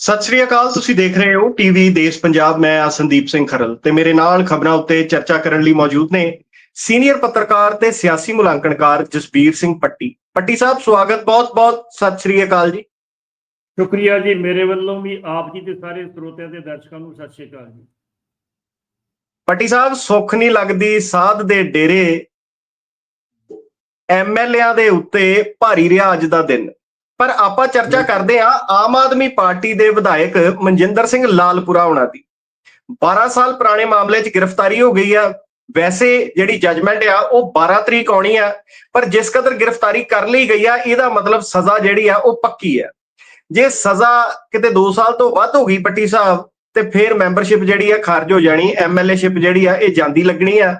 ਸਤਿ ਸ੍ਰੀ ਅਕਾਲ ਤੁਸੀਂ ਦੇਖ ਰਹੇ ਹੋ ਟੀਵੀ ਦੇਸ਼ ਪੰਜਾਬ ਮੈਂ ਆ ਸੰਦੀਪ ਸਿੰਘ ਖਰਲ ਤੇ ਮੇਰੇ ਨਾਲ ਖਬਰਾਂ ਉੱਤੇ ਚਰਚਾ ਕਰਨ ਲਈ ਮੌਜੂਦ ਨੇ ਸੀਨੀਅਰ ਪੱਤਰਕਾਰ ਤੇ ਸਿਆਸੀ ਮੁਲਾਂਕਣਕਾਰ ਜਸਬੀਰ ਸਿੰਘ ਪੱਟੀ। ਪੱਟੀ ਸਾਹਿਬ ਸਵਾਗਤ ਬਹੁਤ-ਬਹੁਤ ਸਤਿ ਸ੍ਰੀ ਅਕਾਲ ਜੀ। ਸ਼ੁਕਰੀਆ ਜੀ ਮੇਰੇ ਵੱਲੋਂ ਵੀ ਆਪ ਜੀ ਤੇ ਸਾਰੇ ਸਰੋਤਿਆਂ ਤੇ ਦਰਸ਼ਕਾਂ ਨੂੰ ਸਤਿ ਸ਼੍ਰੀ ਅਕਾਲ ਜੀ। ਪੱਟੀ ਸਾਹਿਬ ਸੁੱਖ ਨਹੀਂ ਲੱਗਦੀ ਸਾਧ ਦੇ ਡੇਰੇ ਐਮਐਲਏਆਂ ਦੇ ਉੱਤੇ ਭਾਰੀ ਰਿਹਾ ਅੱਜ ਦਾ ਦਿਨ। ਪਰ ਆਪਾਂ ਚਰਚਾ ਕਰਦੇ ਆ ਆਮ ਆਦਮੀ ਪਾਰਟੀ ਦੇ ਵਿਧਾਇਕ ਮਨਜਿੰਦਰ ਸਿੰਘ ਲਾਲਪੁਰਾ ਉਹਨਾਂ ਦੀ। 12 ਸਾਲ ਪੁਰਾਣੇ ਮਾਮਲੇ 'ਚ ਗ੍ਰਿਫਤਾਰੀ ਹੋ ਗਈ ਆ। ਵੈਸੇ ਜਿਹੜੀ ਜੱਜਮੈਂਟ ਆ ਉਹ 12 ਤਰੀਕ ਆਉਣੀ ਆ। ਪਰ ਜਿਸ ਕਦਰ ਗ੍ਰਿਫਤਾਰੀ ਕਰ ਲਈ ਗਈ ਆ ਇਹਦਾ ਮਤਲਬ ਸਜ਼ਾ ਜਿਹੜੀ ਆ ਉਹ ਪੱਕੀ ਆ। ਜੇ ਸਜ਼ਾ ਕਿਤੇ 2 ਸਾਲ ਤੋਂ ਵੱਧ ਹੋ ਗਈ ਪੱਟੀ ਸਾਹਿਬ ਤੇ ਫਿਰ ਮੈਂਬਰਸ਼ਿਪ ਜਿਹੜੀ ਆ ਖਾਰਜ ਹੋ ਜਾਣੀ। ਐਮਐਲਏਸ਼ਿਪ ਜਿਹੜੀ ਆ ਇਹ ਜਾਂਦੀ ਲੱਗਣੀ ਆ।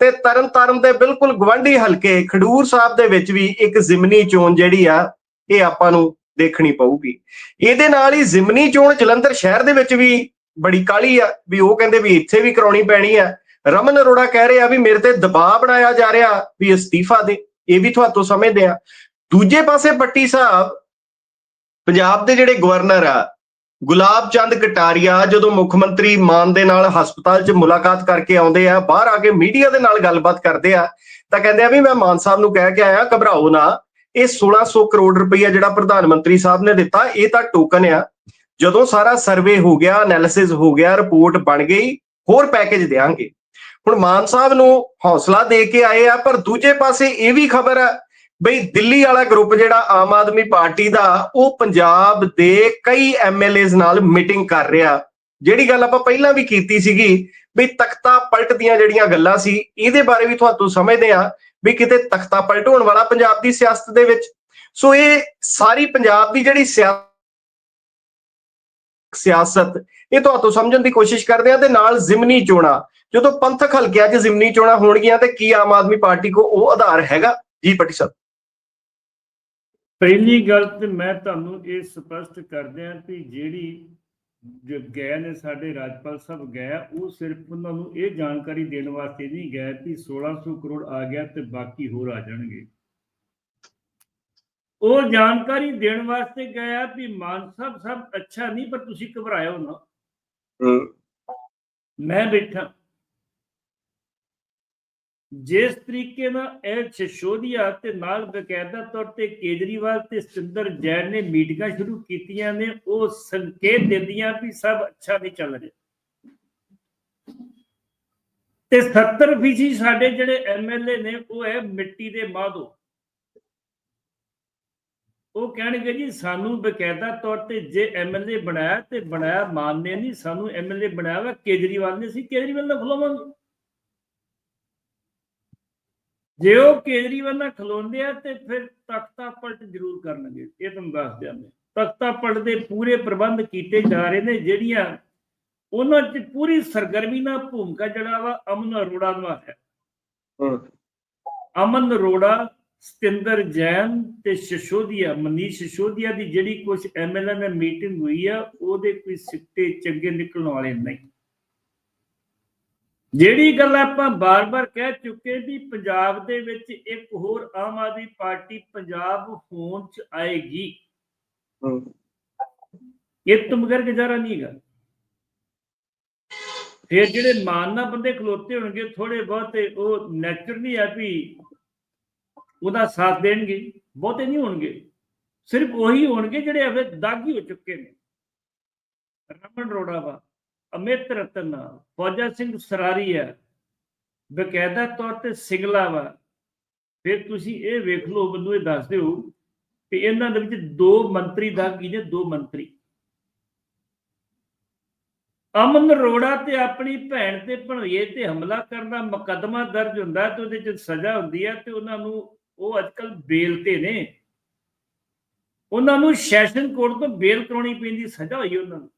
ਤੇ ਤਰਨ ਤਾਰਨ ਦੇ ਬਿਲਕੁਲ ਗਵੰਡੀ ਹਲਕੇ ਖਡੂਰ ਸਾਹਿਬ ਦੇ ਵਿੱਚ ਵੀ ਇੱਕ ਜ਼ਿਮਨੀ ਚੋਣ ਜਿਹੜੀ ਆ ਇਹ ਆਪਾਂ ਨੂੰ ਦੇਖਣੀ ਪਊਗੀ। ਇਹਦੇ ਨਾਲ ਹੀ ਜ਼ਿਮਨੀ ਚੋਣ ਜਲੰਧਰ ਸ਼ਹਿਰ ਦੇ ਵਿੱਚ ਵੀ ਬੜੀ ਕਾਲੀ ਆ, ਵੀ ਉਹ ਕਹਿੰਦੇ ਵੀ ਇੱਥੇ ਵੀ ਕਰਾਉਣੀ ਪੈਣੀ ਆ। ਰਮਨ ਅਰੋੜਾ ਕਹਿ ਰਿਹਾ ਵੀ ਮੇਰੇ ਤੇ ਦਬਾਅ ਬਣਾਇਆ ਜਾ ਰਿਹਾ ਵੀ ਅਸਤੀਫਾ ਦੇ, ਇਹ ਵੀ ਤੁਹਾਤੋਂ ਸਮਝਦੇ ਆ। ਦੂਜੇ ਪਾਸੇ ਪੱਟੀ ਸਾਹਿਬ, ਪੰਜਾਬ ਦੇ ਜਿਹੜੇ ਗਵਰਨਰ ਆ, ਗੁਲਾਬ ਚੰਦ ਕਟਾਰੀਆ ਜਦੋਂ ਮੁੱਖ ਮੰਤਰੀ ਮਾਨ ਦੇ ਨਾਲ ਹਸਪਤਾਲ 'ਚ ਮੁਲਾਕਾਤ ਕਰਕੇ ਆਉਂਦੇ ਆ, ਬਾਹਰ ਆ ਕੇ ਮੀਡੀਆ ਦੇ ਨਾਲ ਗੱਲਬਾਤ ਕਰਦੇ ਆ, ਤਾਂ ਕਹਿੰਦੇ ਆ ਵੀ ਮੈਂ ਮਾਨ ਸਾਹਿਬ ਨੂੰ ਕਹਿ ਕੇ ਆਇਆ, ਘਬਰਾਓ ਨਾ। ਇਹ 1600 ਕਰੋੜ ਰੁਪਈਆ ਜਿਹੜਾ ਪ੍ਰਧਾਨ ਮੰਤਰੀ ਸਾਹਿਬ ਨੇ ਦਿੱਤਾ, ਇਹ ਤਾਂ ਟੋਕਨ ਆ। ਜਦੋਂ ਸਾਰਾ ਸਰਵੇ ਹੋ ਗਿਆ ਐਨਾਲਿਸਿਸ ਹੋ ਗਿਆ ਰਿਪੋਰਟ ਬਣ ਗਈ, ਹੋਰ ਪੈਕੇਜ ਦੇਾਂਗੇ ਹੁਣ ਮਾਨ ਸਾਹਿਬ ਨੂੰ ਹੌਸਲਾ ਦੇ ਕੇ ਆਏ ਆ, ਪਰ ਦੂਜੇ ਪਾਸੇ ਇਹ ਵੀ ਖਬਰ ਆ ਬਈ ਦਿੱਲੀ ਵਾਲਾ ਗਰੁੱਪ ਜਿਹੜਾ ਆਮ ਆਦਮੀ ਪਾਰਟੀ ਦਾ, ਉਹ ਪੰਜਾਬ ਦੇ ਕਈ ਐਮਐਲਏਜ਼ ਨਾਲ ਮੀਟਿੰਗ ਕਰ ਰਿਹਾ। ਜਿਹੜੀ ਗੱਲ ਆਪਾਂ ਪਹਿਲਾਂ ਵੀ ਕੀਤੀ ਸੀਗੀ ਵੀ ਤਖਤਾ ਪਲਟ ਦੀਆਂ ਜਿਹੜੀਆਂ ਗੱਲਾਂ ਸੀ, ਇਹਦੇ ਬਾਰੇ ਵੀ ਤੁਹਾਨੂੰ ਸਮਝਦੇ ਆ। ਵੀ ਕਿਤੇ ਤਖਤਾ ਪਲਟ ਹੋਣ ਵਾਲਾ ਪੰਜਾਬ ਦੀ ਸਿਆਸਤ ਦੇ ਵਿੱਚ। ਸੋ ਇਹ ਸਾਰੀ ਪੰਜਾਬ ਦੀ ਜਿਹੜੀ ਸਿਆਸਤ, ਇਹ ਤੁਹਾਨੂੰ ਸਮਝਣ ਦੀ ਕੋਸ਼ਿਸ਼ ਕਰਦੇ ਆ ਤੇ ਨਾਲ ਜ਼ਿਮਨੀ ਚੋਣਾ। ਜਦੋਂ ਪੰਥਕ ਹਲਕਿਆਂ 'ਚ ਜ਼ਿਮਨੀ ਚੋਣਾ ਹੋਣਗੀਆਂ ਤੇ ਕੀ ਆਮ ਆਦਮੀ ਪਾਰਟੀ ਕੋ ਉਹ ਆਧਾਰ ਹੈਗਾ? ਜੀ ਪਟੀ ਸਾਹਿਬ। ਪਹਿਲੀ ਗੱਲ ਤੇ ਮੈਂ ਤੁਹਾਨੂੰ ਇਹ ਸਪਸ਼ਟ ਕਰਦਿਆਂ ਕਿ ਜਿਹੜੀ ਜੋ ਗਏ ਨੇ ਸਾਡੇ ਰਾਜਪਾਲ ਸਾਹਿਬ ਗਏ ਉਹ ਸਿਰਫ ਉਹਨਾਂ ਨੂੰ ਇਹ ਜਾਣਕਾਰੀ ਦੇਣ ਵਾਸਤੇ ਨਹੀਂ ਗਏ ਕਿ 1600 ਕਰੋੜ ਆ ਗਿਆ ਤੇ ਬਾਕੀ ਹੋਰ ਆ ਜਾਣਗੇ। ਉਹ ਜਾਣਕਾਰੀ ਦੇਣ ਵਾਸਤੇ ਗਏ ਆ ਵੀ ਮਾਨ ਸਾਹਿਬ ਸਭ ਅੱਛਾ ਨਹੀਂ ਪਰ ਤੁਸੀਂ ਘਬਰਾਇਓ ਨਾ। ਮੈਂ ਬੈਠਾ। ਜਿਸ ਤਰੀਕੇ ਨਾਲ ਇਹ ਸ਼ਸ਼ੋਦੀਆ ਤੇ ਨਾਲ ਬਕਾਇਦਾ ਤੌਰ ਤੇ ਕੇਜਰੀਵਾਲ ਤੇ ਸਤਿੰਦਰ ਜੈਨ ਨੇ ਮੀਟਿੰਗਾਂ ਸ਼ੁਰੂ ਕੀਤੀਆਂ ਨੇ, ਉਹ ਸੰਕੇਤ ਦਿੰਦੀਆਂ ਵੀ ਸਭ ਅੱਛਾ ਨਹੀਂ ਚੱਲ ਰਿਹਾ। ਤੇ 70 ਫੀਸਦੀ ਸਾਡੇ ਜਿਹੜੇ ਐਮਐਲਏ ਨੇ, ਉਹ ਹੈ ਮਿੱਟੀ ਦੇ ਮਾਧੋ। ਉਹ ਕਹਿਣਗੇ ਜੀ, ਸਾਨੂੰ ਬਕਾਇਦਾ ਤੌਰ ਤੇ ਜੇ ਐਮਐਲਏ ਬਣਾਇਆ ਤੇ ਬਣਾਇਆ ਮਾਨ ਨੇ ਨਹੀਂ ਸਾਨੂੰ ਐਮਐਲਏ ਬਣਾਇਆ ਵਾ, ਕੇਜਰੀਵਾਲ ਨੇ ਸੀ, ਕੇਜਰੀਵਾਲ ਨਾਲ ਖਲੋਵਾਂਗੇ ਜੇ ਉਹ ਕੇਜਰੀਵਾਲ ਨਾਲ ਖਲੋਂਦੇ ਆ ਤੇ ਫਿਰ ਤਖਤਾ ਪਲਟ ਜ਼ਰੂਰ ਕਰਨਗੇ ਇਹ ਤੁਹਾਨੂੰ ਦੱਸ ਦਿਆਂ ਮੈਂ ਤਖਤਾ ਪਲਟ ਦੇ ਪੂਰੇ ਪ੍ਰਬੰਧ ਕੀਤੇ ਜਾ ਰਹੇ ਨੇ ਜਿਹੜੀਆਂ ਉਹਨਾਂ 'ਚ ਪੂਰੀ ਸਰਗਰਮੀ ਨਾਲ ਭੂਮਿਕਾ ਜਿਹੜਾ ਵਾ ਅਮਨ ਅਰੋੜਾ ਦਾ ਹੈ। ਅਮਨ ਅਰੋੜਾ ਸਤਿੰਦਰ ਜੈਨ ਤੇ ਸ਼ਸ਼ੋਦੀਆ ਮਨੀਸ਼ ਸ਼ਸ਼ੋਦੀਆ ਦੀ ਜਿਹੜੀ ਕੁਝ ਐਮਐਲਏ ਨਾਲ ਮੀਟਿੰਗ ਹੋਈ ਆ ਉਹਦੇ ਕੋਈ ਸਿੱਟੇ ਚੰਗੇ ਨਿਕਲਣ ਵਾਲੇ ਨਹੀਂ। ਜਿਹੜੀ ਗੱਲ ਆਪਾਂ ਬਾਰ-ਬਾਰ ਕਹਿ ਚੁੱਕੇ ਵੀ ਪੰਜਾਬ ਦੇ ਵਿੱਚ ਇੱਕ ਹੋਰ ਆਮ ਆਦਮੀ ਪਾਰਟੀ ਪੰਜਾਬ ਹੋਣ ਚ ਆਏਗੀ। ਇਹ ਤੋਂ ਬਗੈਰ ਗੁਜ਼ਾਰਾ ਨਹੀਂ ਹੈਗਾ। ਫਿਰ ਜਿਹੜੇ ਮਾਨਨਾ ਬੰਦੇ ਖਲੋਤੇ ਹੋਣਗੇ ਥੋੜੇ ਬਹੁਤੇ ਉਹ ਨੈਚੁਰਲੀ ਆ ਵੀ ਉਹਦਾ ਸਾਥ ਦੇਣਗੇ ਬਹੁਤੇ ਨਹੀਂ ਹੋਣਗੇ। ਸਿਰਫ ਉਹੀ ਹੋਣਗੇ ਜਿਹੜੇ ਅਵੇ ਦਾਗੀ ਹੋ ਚੁੱਕੇ ਨੇ। ਰਮਨ ਰੋੜਾ ਵਾ। ਅਮਿਤ ਰਤਨ, ਫੌਜਾ ਸਿੰਘ ਸਰਾਰੀ ਹੈ, ਬਕਾਇਦਾ ਤੌਰ ਤੇ ਸਿੰਗਲਾ ਵਾ। ਫਿਰ ਤੁਸੀਂ ਇਹ ਵੇਖ ਲਓ, ਮੈਨੂੰ ਇਹ ਦੱਸ ਦਿਓ ਕਿ ਇਹਨਾਂ ਦੇ ਵਿੱਚ ਦੋ ਮੰਤਰੀ ਦਾਗੀ ਨੇ, ਦੋ ਮੰਤਰੀ। ਅਮਨ ਰੋੜਾ ਤੇ ਆਪਣੀ ਭੈਣ ਤੇ ਭਣੋਈਏ ਤੇ ਹਮਲਾ ਕਰਨ ਦਾ ਮੁਕੱਦਮਾ ਦਰਜ ਹੁੰਦਾ ਤੇ ਉਹਦੇ ਚ ਸਜ਼ਾ ਹੁੰਦੀ ਹੈ ਤੇ ਉਹਨਾਂ ਨੂੰ ਉਹ ਅੱਜਕੱਲ ਬੇਲ ਤੇ ਨੇ। ਉਹਨਾਂ ਨੂੰ ਸੈਸ਼ਨ ਕੋਰਟ ਤੋਂ ਬੇਲ ਕਰਾਉਣੀ ਪੈਂਦੀ, ਸਜ਼ਾ ਹੋਈ ਉਹਨਾਂ ਨੂੰ।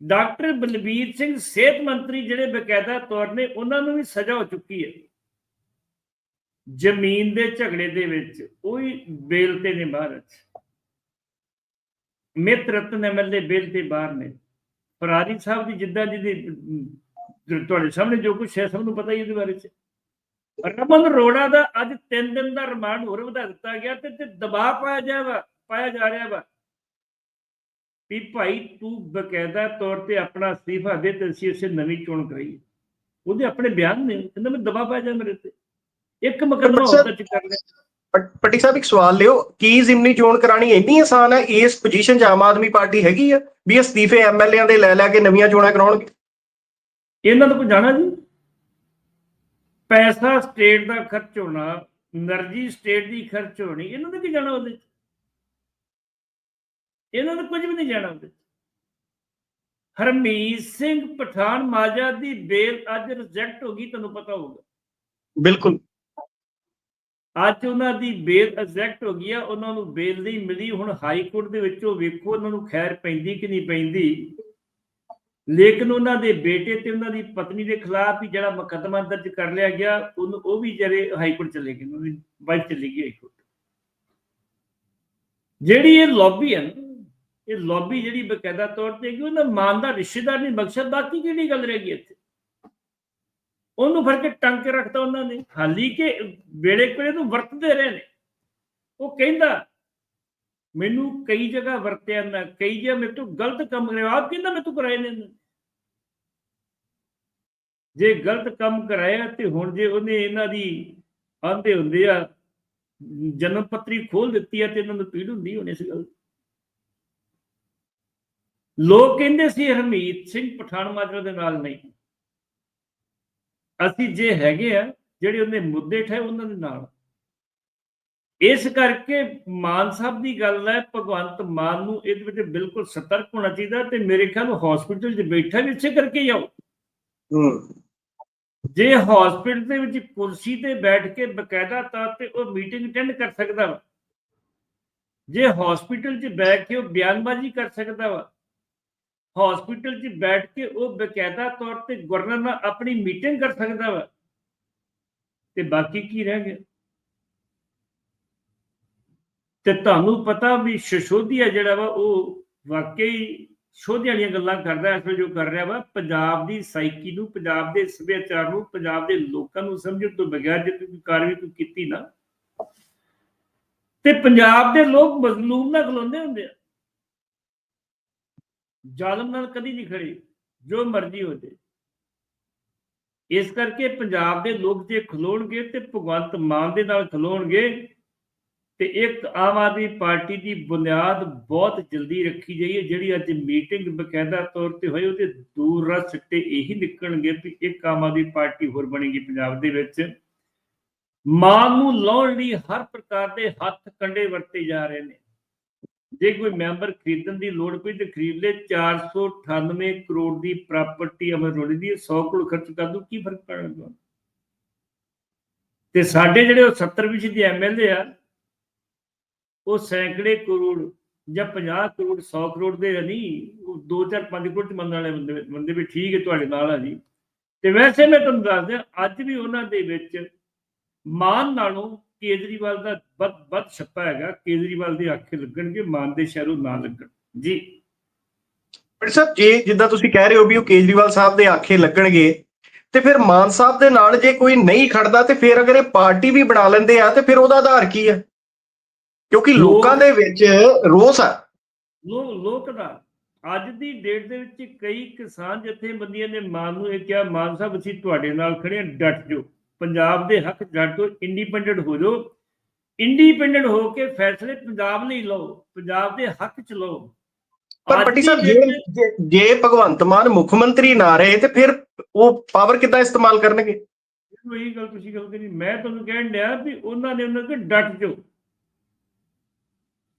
ਡਾਕਟਰ ਬਲਬੀਰ ਸਿੰਘ, ਸਿਹਤ ਮੰਤਰੀ ਜਿਹੜੇ ਬਕਾਇਦਾ ਤੌਰ ਨੇ ਉਹਨਾਂ ਨੂੰ ਵੀ ਸਜ਼ਾ ਹੋ ਚੁੱਕੀ ਹੈ। ਜ਼ਮੀਨ ਦੇ ਝਗੜੇ ਦੇ ਵਿੱਚ ਉਹ ਵੀ ਬੇਲ ਤੇ ਨੇ ਬਾਹਰ ਮਿਤ ਰਤਨ ਐਮਐਲਏ ਬੇਲ ਤੇ ਬਾਹਰ ਨੇ। ਫਰਾਰੀ ਸਾਹਿਬ ਦੀ ਜਿੱਦਾਂ ਜਿਹਦੀ ਤੁਹਾਡੇ ਸਾਹਮਣੇ ਜੋ ਕੁਝ ਹੈ ਸਭ ਨੂੰ ਪਤਾ ਹੀ ਇਹਦੇ ਬਾਰੇ ਚ। ਰਮਨ ਰੋੜਾ ਦਾ ਅੱਜ 3 ਦਿਨ ਦਾ ਰਿਮਾਂਡ ਹੋਰ ਵਧਾ ਦਿੱਤਾ ਗਿਆ ਤੇ ਤੇ ਦਬਾਅ ਪਾਇਆ ਜਾਵਾ ਪਾਇਆ ਜਾ ਰਿਹਾ ਵਾ। ਵੀ ਭਾਈ ਤੂੰ ਬਕਾਇਦਾ ਤੌਰ ਤੇ ਆਪਣਾ ਅਸਤੀਫਾ ਦੇ ਤੇ ਅਸੀਂ ਉਸੇ ਨਵੀਂ ਚੋਣ ਕਰਾਈਏ ਉਹਦੇ ਆਪਣੇ ਬਿਆਨ ਨੇ ਕਹਿੰਦਾ ਮੈਂ ਦਬਾਅ ਪਾ ਜਾ ਮੇਰੇ ਤੇ। ਇੱਕ ਮੁਕੱਦਮਾ ਹੋਰ ਦਰਜ ਕਰ ਲੈ ਪੱਟੀ ਸਾਹਿਬ ਇੱਕ ਸਵਾਲ ਲਿਓ ਕੀ ਜ਼ਿਮਨੀ ਚੋਣ ਕਰਾਣੀ ਇੰਨੀ ਆਸਾਨ ਹੈ? ਇਸ ਪੋਜੀਸ਼ਨ 'ਚ ਆਮ ਆਦਮੀ ਪਾਰਟੀ ਹੈਗੀ ਆ ਵੀ ਅਸਤੀਫੇ ਐਮਐਲਏਆਂ ਦੇ ਲੈ ਲੈ ਕੇ ਨਵੀਆਂ ਚੋਣਾਂ ਕਰਾਉਣਗੇ? ਇਹਨਾਂ ਦਾ ਕੋਈ ਜਾਣਾ ਜੀ? ਪੈਸਾ ਸਟੇਟ ਦਾ ਖਰਚ ਹੋਣਾ એનર્ਜੀ ਸਟੇਟ ਦੀ ਖਰਚ ਹੋਣੀ ਇਹਨਾਂ ਦਾ ਕੀ ਜਾਣਾ ਉਹਦੇ 'ਚ? ਇਹਨਾਂ ਦਾ ਕੁਝ ਵੀ ਨਹੀਂ ਜਾਣਾ ਉਹਦੇ ਹਰਮੀਤ ਸਿੰਘ ਪਠਾਨ ਮਾਜਾ ਦੀ ਬੇਲ ਅੱਜ ਰਿਜੈਕਟ ਹੋ ਗਈ ਤੁਹਾਨੂੰ ਪਤਾ ਹੋਊਗਾ। ਬਿਲਕੁਲ। ਅੱਜ ਉਹਨਾਂ ਦੀ ਬੇਲ ਰਿਜੈਕਟ ਹੋ ਗਈ ਆ ਉਹਨਾਂ ਨੂੰ ਬੇਲ ਨਹੀਂ ਮਿਲੀ। ਹੁਣ ਹਾਈ ਕੋਰਟ ਦੇ ਵਿੱਚੋਂ ਵੇਖੋ ਉਹਨਾਂ ਨੂੰ ਖੈਰ ਪੈਂਦੀ ਕਿ ਨਹੀਂ ਪੈਂਦੀ। ਲੇਕਿਨ ਉਹਨਾਂ ਦੇ ਬੇਟੇ ਤੇ ਉਹਨਾਂ ਦੀ ਪਤਨੀ ਦੇ ਖਿਲਾਫ ਹੀ ਜਿਹੜਾ ਮੁਕੱਦਮਾ ਦਰਜ ਕਰ ਲਿਆ ਗਿਆ ਉਹਨੂੰ ਉਹ ਵੀ ਜਿਹੜੇ ਹਾਈ ਕੋਰਟ ਚਲੇ ਗਏ ਉਹਨਾਂ ਦੀ ਵਾਈਫ ਚਲੀ ਗਈ ਹਾਈ ਕੋਰਟ। ਜਿਹੜੀ ਇਹ ਲੌਬੀ ਹੈ ਨਾ, ਇਹ ਲੌਬੀ ਜਿਹੜੀ ਬਕਾਇਦਾ ਤੌਰ ਤੇ ਕਿ ਉਹਨਾਂ ਮਾਨ ਦਾ ਰਿਸ਼ਤੇਦਾਰ ਨਹੀਂ, ਮਕਸਦ ਬਾਕੀ ਕਿਹੜੀ ਗੱਲ ਰਹਿ ਗਈ ਇੱਥੇ? ਉਹਨੂੰ ਫੜ ਕੇ ਟੰਗ ਕੇ ਰੱਖਤਾ ਉਹਨਾਂ ਨੇ। ਹਾਲੀ ਕਿ ਵੇਲੇ ਕੋਲੇ ਨੂੰ ਵਰਤਦੇ ਰਹੇ ਨੇ। ਉਹ ਕਹਿੰਦਾ, ਮੈਨੂੰ ਕਈ ਜਗ੍ਹਾ ਵਰਤਿਆ ਨਾ, ਕਈ ਜਗ੍ਹਾ ਮੇਰੇ ਤੋਂ ਗਲਤ ਕੰਮ ਕਰਿਆ ਆਪ ਕਹਿੰਦਾ ਮੈਂ ਤੂੰ ਕਰਾਏ ਨੇ ਜੇ ਗਲਤ ਕੰਮ ਕਰਾਇਆ ਤੇ ਹੁਣ ਜੇ ਉਹਨੇ ਇਹਨਾਂ ਦੀ ਆਂਦੇ ਹੁੰਦੇ ਆ, ਜਨਮ ਪੱਤਰੀ ਖੋਲ ਦਿੱਤੀ ਆ ਤੇ ਇਹਨਾਂ ਨੂੰ ਪੀੜ ਹੁੰਦੀ ਹੋਣੀ ਇਸ ਗੱਲ ਦੀ। ਲੋਕ ਕਹਿੰਦੇ ਸੀ ਹਰਮੀਤ ਸਿੰਘ ਪਠਾਨ ਮਾਜਰਾ ਦੇ ਨਾਲ ਨਹੀਂ। ਅਸੀਂ ਜੇ ਹੈਗੇ ਆ ਜਿਹੜੇ ਉਹਨੇ ਮੁੱਦੇ ਠਾਏ ਉਹਨਾਂ ਦੇ ਨਾਲ। ਇਸ ਕਰਕੇ ਮਾਨ ਸਾਹਿਬ ਦੀ ਗੱਲ ਹੈ ਭਗਵੰਤ ਮਾਨ ਨੂੰ ਇਹਦੇ ਵਿੱਚ ਬਿਲਕੁਲ ਸਤਰਕ ਹੋਣਾ ਚਾਹੀਦਾ ਤੇ ਮੇਰੇ ਖਿਆਲ ਹਸਪੀਟਲ 'ਚ ਬੈਠਾ ਵੀ ਇਸੇ ਕਰਕੇ ਹੀ ਆਓ ਹੂੰ। ਜੇ ਹਸਪੀਟਲ ਦੇ ਵਿੱਚ ਕੁਰਸੀ ਤੇ ਬੈਠ ਕੇ ਬਕਾਇਦਾ ਤੌਰ ਤੇ ਉਹ ਮੀਟਿੰਗ ਅਟੈਂਡ ਕਰ ਸਕਦਾ ਵਾ। ਜੇ ਹਸਪੀਟਲ 'ਚ ਬੈਠ ਕੇ ਉਹ ਬਿਆਨਬਾਜ਼ੀ ਕਰ ਸਕਦਾ ਵਾ ਹਸਪੀਟਲ 'ਚ ਬੈਠ ਕੇ ਉਹ ਬਕਾਇਦਾ ਤੌਰ ਤੇ ਗਵਰਨਰ ਨਾਲ ਆਪਣੀ ਮੀਟਿੰਗ ਕਰ ਸਕਦਾ ਵਾ। ਤੇ ਬਾਕੀ ਕੀ ਰਹਿ ਗਿਆ? ਤੇ ਤੁਹਾਨੂੰ ਪਤਾ ਵੀ ਸ਼ਸ਼ੋਧੀਆ ਜਿਹੜਾ ਵਾ, ਉਹ ਵਾਕਈ ਸ਼ੋਧੀਆਂ ਵਾਲੀਆਂ ਗੱਲਾਂ ਕਰਦਾ, ਇਸ ਵੇਲੇ ਜੋ ਕਰ ਰਿਹਾ ਵਾ, ਪੰਜਾਬ ਦੀ ਸਾਈਕੀ ਨੂੰ, ਪੰਜਾਬ ਦੇ ਸੱਭਿਆਚਾਰ ਨੂੰ, ਪੰਜਾਬ ਦੇ ਲੋਕਾਂ ਨੂੰ ਸਮਝਣ ਤੋਂ ਬਗੈਰ ਜੇ ਕੋਈ ਕਾਰਵਾਈ ਕੋਈ ਕੀਤੀ ਨਾ। ਤੇ ਪੰਜਾਬ ਦੇ ਲੋਕ ਮਜ਼ਲੂਮ ਨਾਲ ਖਲੋਂਦੇ ਹੁੰਦੇ ਆ। ਜ਼ਾਲਮ ਨਾਲ ਕਦੀ ਨਹੀਂ ਖੜੇ, ਜੋ ਮਰਜ਼ੀ ਹੋ ਜੇ ਇਸ ਕਰਕੇ ਪੰਜਾਬ ਦੇ ਲੋਕ ਜੇ ਖਲੋਣਗੇ ਤੇ ਭਗਵੰਤ ਮਾਨ ਦੇ ਨਾਲ ਖਲੋਣਗੇ ਤੇ ਇੱਕ ਆਮ ਆਦਮੀ ਪਾਰਟੀ ਦੀ ਬੁਨਿਆਦ ਬਹੁਤ ਜਲਦੀ ਰੱਖੀ ਜਾਈ ਜਿਹੜੀ ਅੱਜ ਮੀਟਿੰਗ ਬਕਾਇਦਾ ਤੌਰ ਤੇ ਹੋਈ, ਉਹਦੇ ਦੂਰ ਰਸ ਸਿੱਟੇ ਇਹੀ ਨਿਕਲਣਗੇ ਵੀ ਇੱਕ ਆਮ ਆਦਮੀ ਪਾਰਟੀ ਹੋਰ ਬਣੇਗੀ ਪੰਜਾਬ ਦੇ ਵਿੱਚ। ਮਾਂ ਨੂੰ ਲਾਉਣ ਲਈ ਹਰ ਪ੍ਰਕਾਰ ਦੇ ਹੱਥ ਕੰਡੇ ਵਰਤੇ ਜਾ ਰਹੇ ਨੇ। ਜੇ ਕੋਈ ਮੈਂਬਰ ਖਰੀਦਣ ਦੀ ਲੋੜ ਪਈ ਤੇ ਖਰੀਦ ਲੇ। 498 ਕਰੋੜ ਦੀ ਪ੍ਰਾਪਰਟੀ ਅਮਰ ਰੋੜੀ ਦੀ 100 ਕਰੋੜ ਖਰਚ ਕਰ ਦੂ ਕੀ ਫ਼ਰਕ ਪੈਣਾ ਤੇ ਸਾਡੇ ਜਿਹੜੇ ਉਹ 70 ਵਿਸ਼ੇ ਦੀ ਐਮਐਲਏ ਆ, ਉਹ ਸੈਂਕੜੇ ਕਰੋੜ ਜਾਂ 50 ਕਰੋੜ 100 ਕਰੋੜ ਦੇ ਨਹੀਂ। ਉਹ 2 4 5 ਕਰੋੜ ਚ ਮੰਨਣ ਵਾਲੇ ਬੰਦੇ ਬੰਦੇ ਵੀ ਠੀਕ ਹੈ, ਤੁਹਾਡੇ ਨਾਲ ਆ ਜੀ। ਤੇ ਵੈਸੇ ਮੈਂ ਤੁਹਾਨੂੰ ਦੱਸ ਦਿਆਂ, ਅੱਜ ਵੀ ਉਹਨਾਂ ਦੇ ਵਿੱਚ ਮਾਨ ਨਾਲੋਂ ਕੇਜਰੀਵਾਲ ਦਾ ਵੱਧ ਵੱਧ ਛੱਪਾ ਹੈਗਾ ਕੇਜਰੀਵਾਲ ਦੇ ਆਖੇ ਲੱਗਣਗੇ ਮਾਨ ਦੇ ਸ਼ਹਿਰੋਂ ਨਾ ਲੱਗਣ। ਜੀ। ਪਰ ਸਾਹਿਬ ਜੇ ਜਿੱਦਾਂ ਤੁਸੀਂ ਕਹਿ ਰਹੇ ਹੋ ਵੀ ਉਹ ਕੇਜਰੀਵਾਲ ਸਾਹਿਬ ਦੇ ਆਖੇ ਲੱਗਣਗੇ ਤੇ ਫਿਰ ਮਾਨ ਸਾਹਿਬ ਦੇ ਨਾਲ ਜੇ ਕੋਈ ਨਹੀਂ ਖੜਦਾ ਤੇ ਫਿਰ ਅਗਰ ਇਹ ਪਾਰਟੀ ਵੀ ਬਣਾ ਲੈਂਦੇ ਆ ਤੇ ਫਿਰ ਉਹਦਾ ਆਧਾਰ ਕੀ ਹੈ ਕਿਉਂਕਿ ਲੋਕ- ਦੇ ਵਿੱਚ ਰੋਸ ਆ। ਲੋਕ ਲੋਕ ਦਾ। ਅੱਜ ਦੀ ਡੇਟ ਦੇ ਵਿੱਚ ਕਈ ਕਿਸਾਨ ਜਥੇਬੰਦੀਆਂ ਨੇ ਮਾਨ ਨੂੰ ਇਹ ਕਿਹਾ ਮਾਨ ਸਾਹਿਬ ਅਸੀਂ ਤੁਹਾਡੇ ਨਾਲ ਖੜੇ ਹਾਂ ਡਟ ਜਾਓ। ਪੰਜਾਬ ਦੇ ਹੱਕ ਡਟ ਜਾਓ ਇੰਡੀਪੈਂਡੈਂਟ ਹੋ ਜਾਓ। ਇੰਡੀਪੈਂਡੈਂਟ ਹੋ ਕੇ ਫੈਸਲੇ ਪੰਜਾਬ ਲਈ ਲਓ ਪੰਜਾਬ ਦੇ ਹੱਕ ਚ ਲਓ। ਪਰ ਪੱਟੀ ਸਾਹਿਬ ਜੇ ਭਗਵੰਤ ਮਾਨ ਮੁੱਖ ਮੰਤਰੀ ਨਾ ਰਹੇ ਤੇ ਫਿਰ ਉਹ ਪਾਵਰ ਕਿੱਦਾਂ ਇਸਤੇਮਾਲ ਕਰਨਗੇ? ਇਹੀ ਗੱਲ ਤੁਸੀਂ ਗੱਲ ਕਰੀ। ਮੈਂ ਤੁਹਾਨੂੰ ਕਹਿਣ ਡਿਆ ਵੀ ਉਹਨਾਂ ਨੇ ਉਹਨਾਂ ਕੇ ਡਟ ਜਾਓ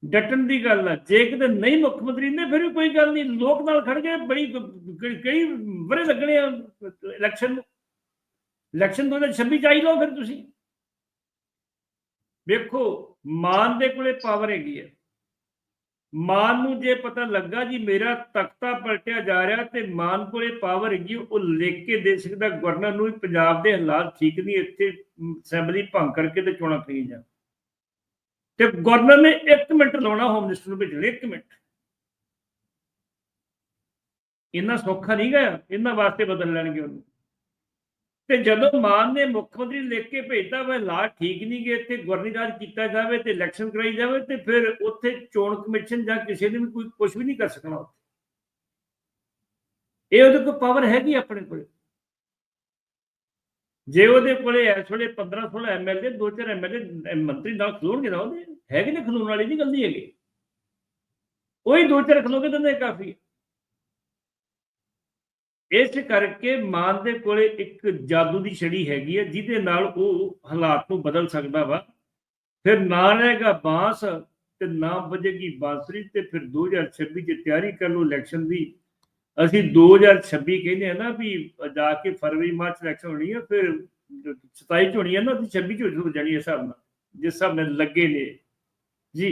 ਡਟਣ ਦੀ ਗੱਲ ਆ। ਜੇ ਕਿਤੇ ਨਹੀਂ ਮੁੱਖ ਮੰਤਰੀ ਨੇ ਫਿਰ ਵੀ ਕੋਈ ਗੱਲ ਨਹੀਂ। ਲੋਕ ਨਾਲ ਖੜ ਗਏ ਬੜੀ ਕ- ਕਈ ਬਰੇ ਲੱਗਣੇ ਆ ਇਲੈਕਸ਼ਨ ਨੂੰ। ਇਲੈਕਸ਼ਨ 2026 ਚ ਆਈ ਲਓ ਫਿਰ ਤੁਸੀਂ। ਵੇਖੋ, ਮਾਨ ਦੇ ਕੋਲੇ ਪਾਵਰ ਹੈਗੀ ਹੈ। ਮਾਨ ਨੂੰ ਜੇ ਪਤਾ ਲੱਗਾ ਜੀ ਮੇਰਾ ਤਖਤਾ ਪਲਟਿਆ ਜਾ ਰਿਹਾ ਤੇ ਮਾਨ ਕੋਲੇ ਪਾਵਰ ਹੈਗੀ, ਉਹ ਲਿਖ ਕੇ ਦੇ ਸਕਦਾ ਗਵਰਨਰ ਨੂੰ ਵੀ ਪੰਜਾਬ ਦੇ ਹਾਲਾਤ ਠੀਕ ਨਹੀਂ, ਇੱਥੇ ਅਸੈਂਬਲੀ ਭੰਗ ਕਰਕੇ ਤੇ ਚੋਣਾਂ ਕਰੀ ਜਾ ਤੇ ਗਵਰਨਰ ਨੇ 1 ਮਿੰਟ ਲਾਉਣਾ ਹੋਮ ਮਿਨਿਸਟਰ ਨੂੰ ਭੇਜਣਾ 1 ਮਿੰਟ। ਇੰਨਾ ਸੌਖਾ ਨਹੀਂ ਗਿਆ ਇਹਨਾਂ ਵਾਸਤੇ ਬਦਲ ਲੈਣਗੇ ਉਹਨੂੰ। ਤੇ ਜਦੋਂ ਮਾਨ ਨੇ ਮੁੱਖ ਮੰਤਰੀ ਲਿਖ ਕੇ ਭੇਜਤਾ, ਵਾ ਲਾ ਠੀਕ ਨਹੀਂ ਗਏ ਇੱਥੇ ਗਵਰਨਿੰਗ ਰਾਜ ਕੀਤਾ ਜਾਵੇ ਤੇ ਇਲੈਕਸ਼ਨ ਕਰਾਈ ਜਾਵੇ ਤੇ ਫਿਰ ਉੱਥੇ ਚੋਣ ਕਮਿਸ਼ਨ ਜਾਂ ਕਿਸੇ ਨੇ ਵੀ ਕੋਈ ਕੁਝ ਵੀ ਨਹੀਂ ਕਰ ਸਕਣਾ ਉੱਥੇ। ਇਹ ਉਹਦੇ ਕੋਲ ਪਾਵਰ ਹੈਗੀ ਆਪਣੇ ਕੋਲ। ਜੇ ਉਹਦੇ ਕੋਲੇ ਇਸ ਵੇਲੇ 15 16 ਐਮਐਲਏ ਦੋ ਚਾਰ ਐਮਐਲਏ ਮੰਤਰੀ ਨਾਲ ਖਲੋਣਗੇ ਨਾ ਉਹਦੇ ਹੈਗੇ ਨੇ ਖਲੋਣ ਵਾਲੀ ਨਹੀਂ ਗੱਲ ਨਹੀਂ ਹੈਗੀ। ਉਹੀ ਦੋ ਚਾਰ ਖਲੋਗੇ ਤਾਂ ਕਾਫੀ ਹੈ। ਇਸ ਕਰਕੇ ਮਾਨ ਦੇ ਕੋਲੇ ਇੱਕ ਜਾਦੂ ਦੀ ਛੜੀ ਹੈਗੀ ਹੈ, ਜਿਹਦੇ ਨਾਲ ਉਹ ਹਾਲਾਤ ਨੂੰ ਬਦਲ ਸਕਦਾ ਵਾ। ਫਿਰ ਨਾ ਰਹੇਗਾ ਬਾਂਸ ਤੇ ਨਾ ਵੱਜੇਗੀ ਬਾਂਸਰੀ ਤੇ ਫਿਰ 2026 ਚ ਤਿਆਰੀ ਕਰ ਲਓ ਇਲੈਕਸ਼ਨ ਦੀ। ਅਸੀਂ 2026 ਕਹਿੰਦੇ ਆ ਨਾ ਵੀ ਜਾ ਕੇ ਫਰਵਰੀ, ਮਾਰਚ ਇਲੈਕਸ਼ਨ ਹੋਣੀ ਹੈ ਫਿਰ 27 ਚ ਹੋਣੀ ਹੈ ਨਾ, ਤੇ 26 ਚ ਹੋ ਜਾਣੀ ਹੈ ਹਿਸਾਬ ਨਾਲ, ਜਿਸ ਹਿਸਾਬ ਨਾਲ ਲੱਗੇ ਨੇ। ਜੀ।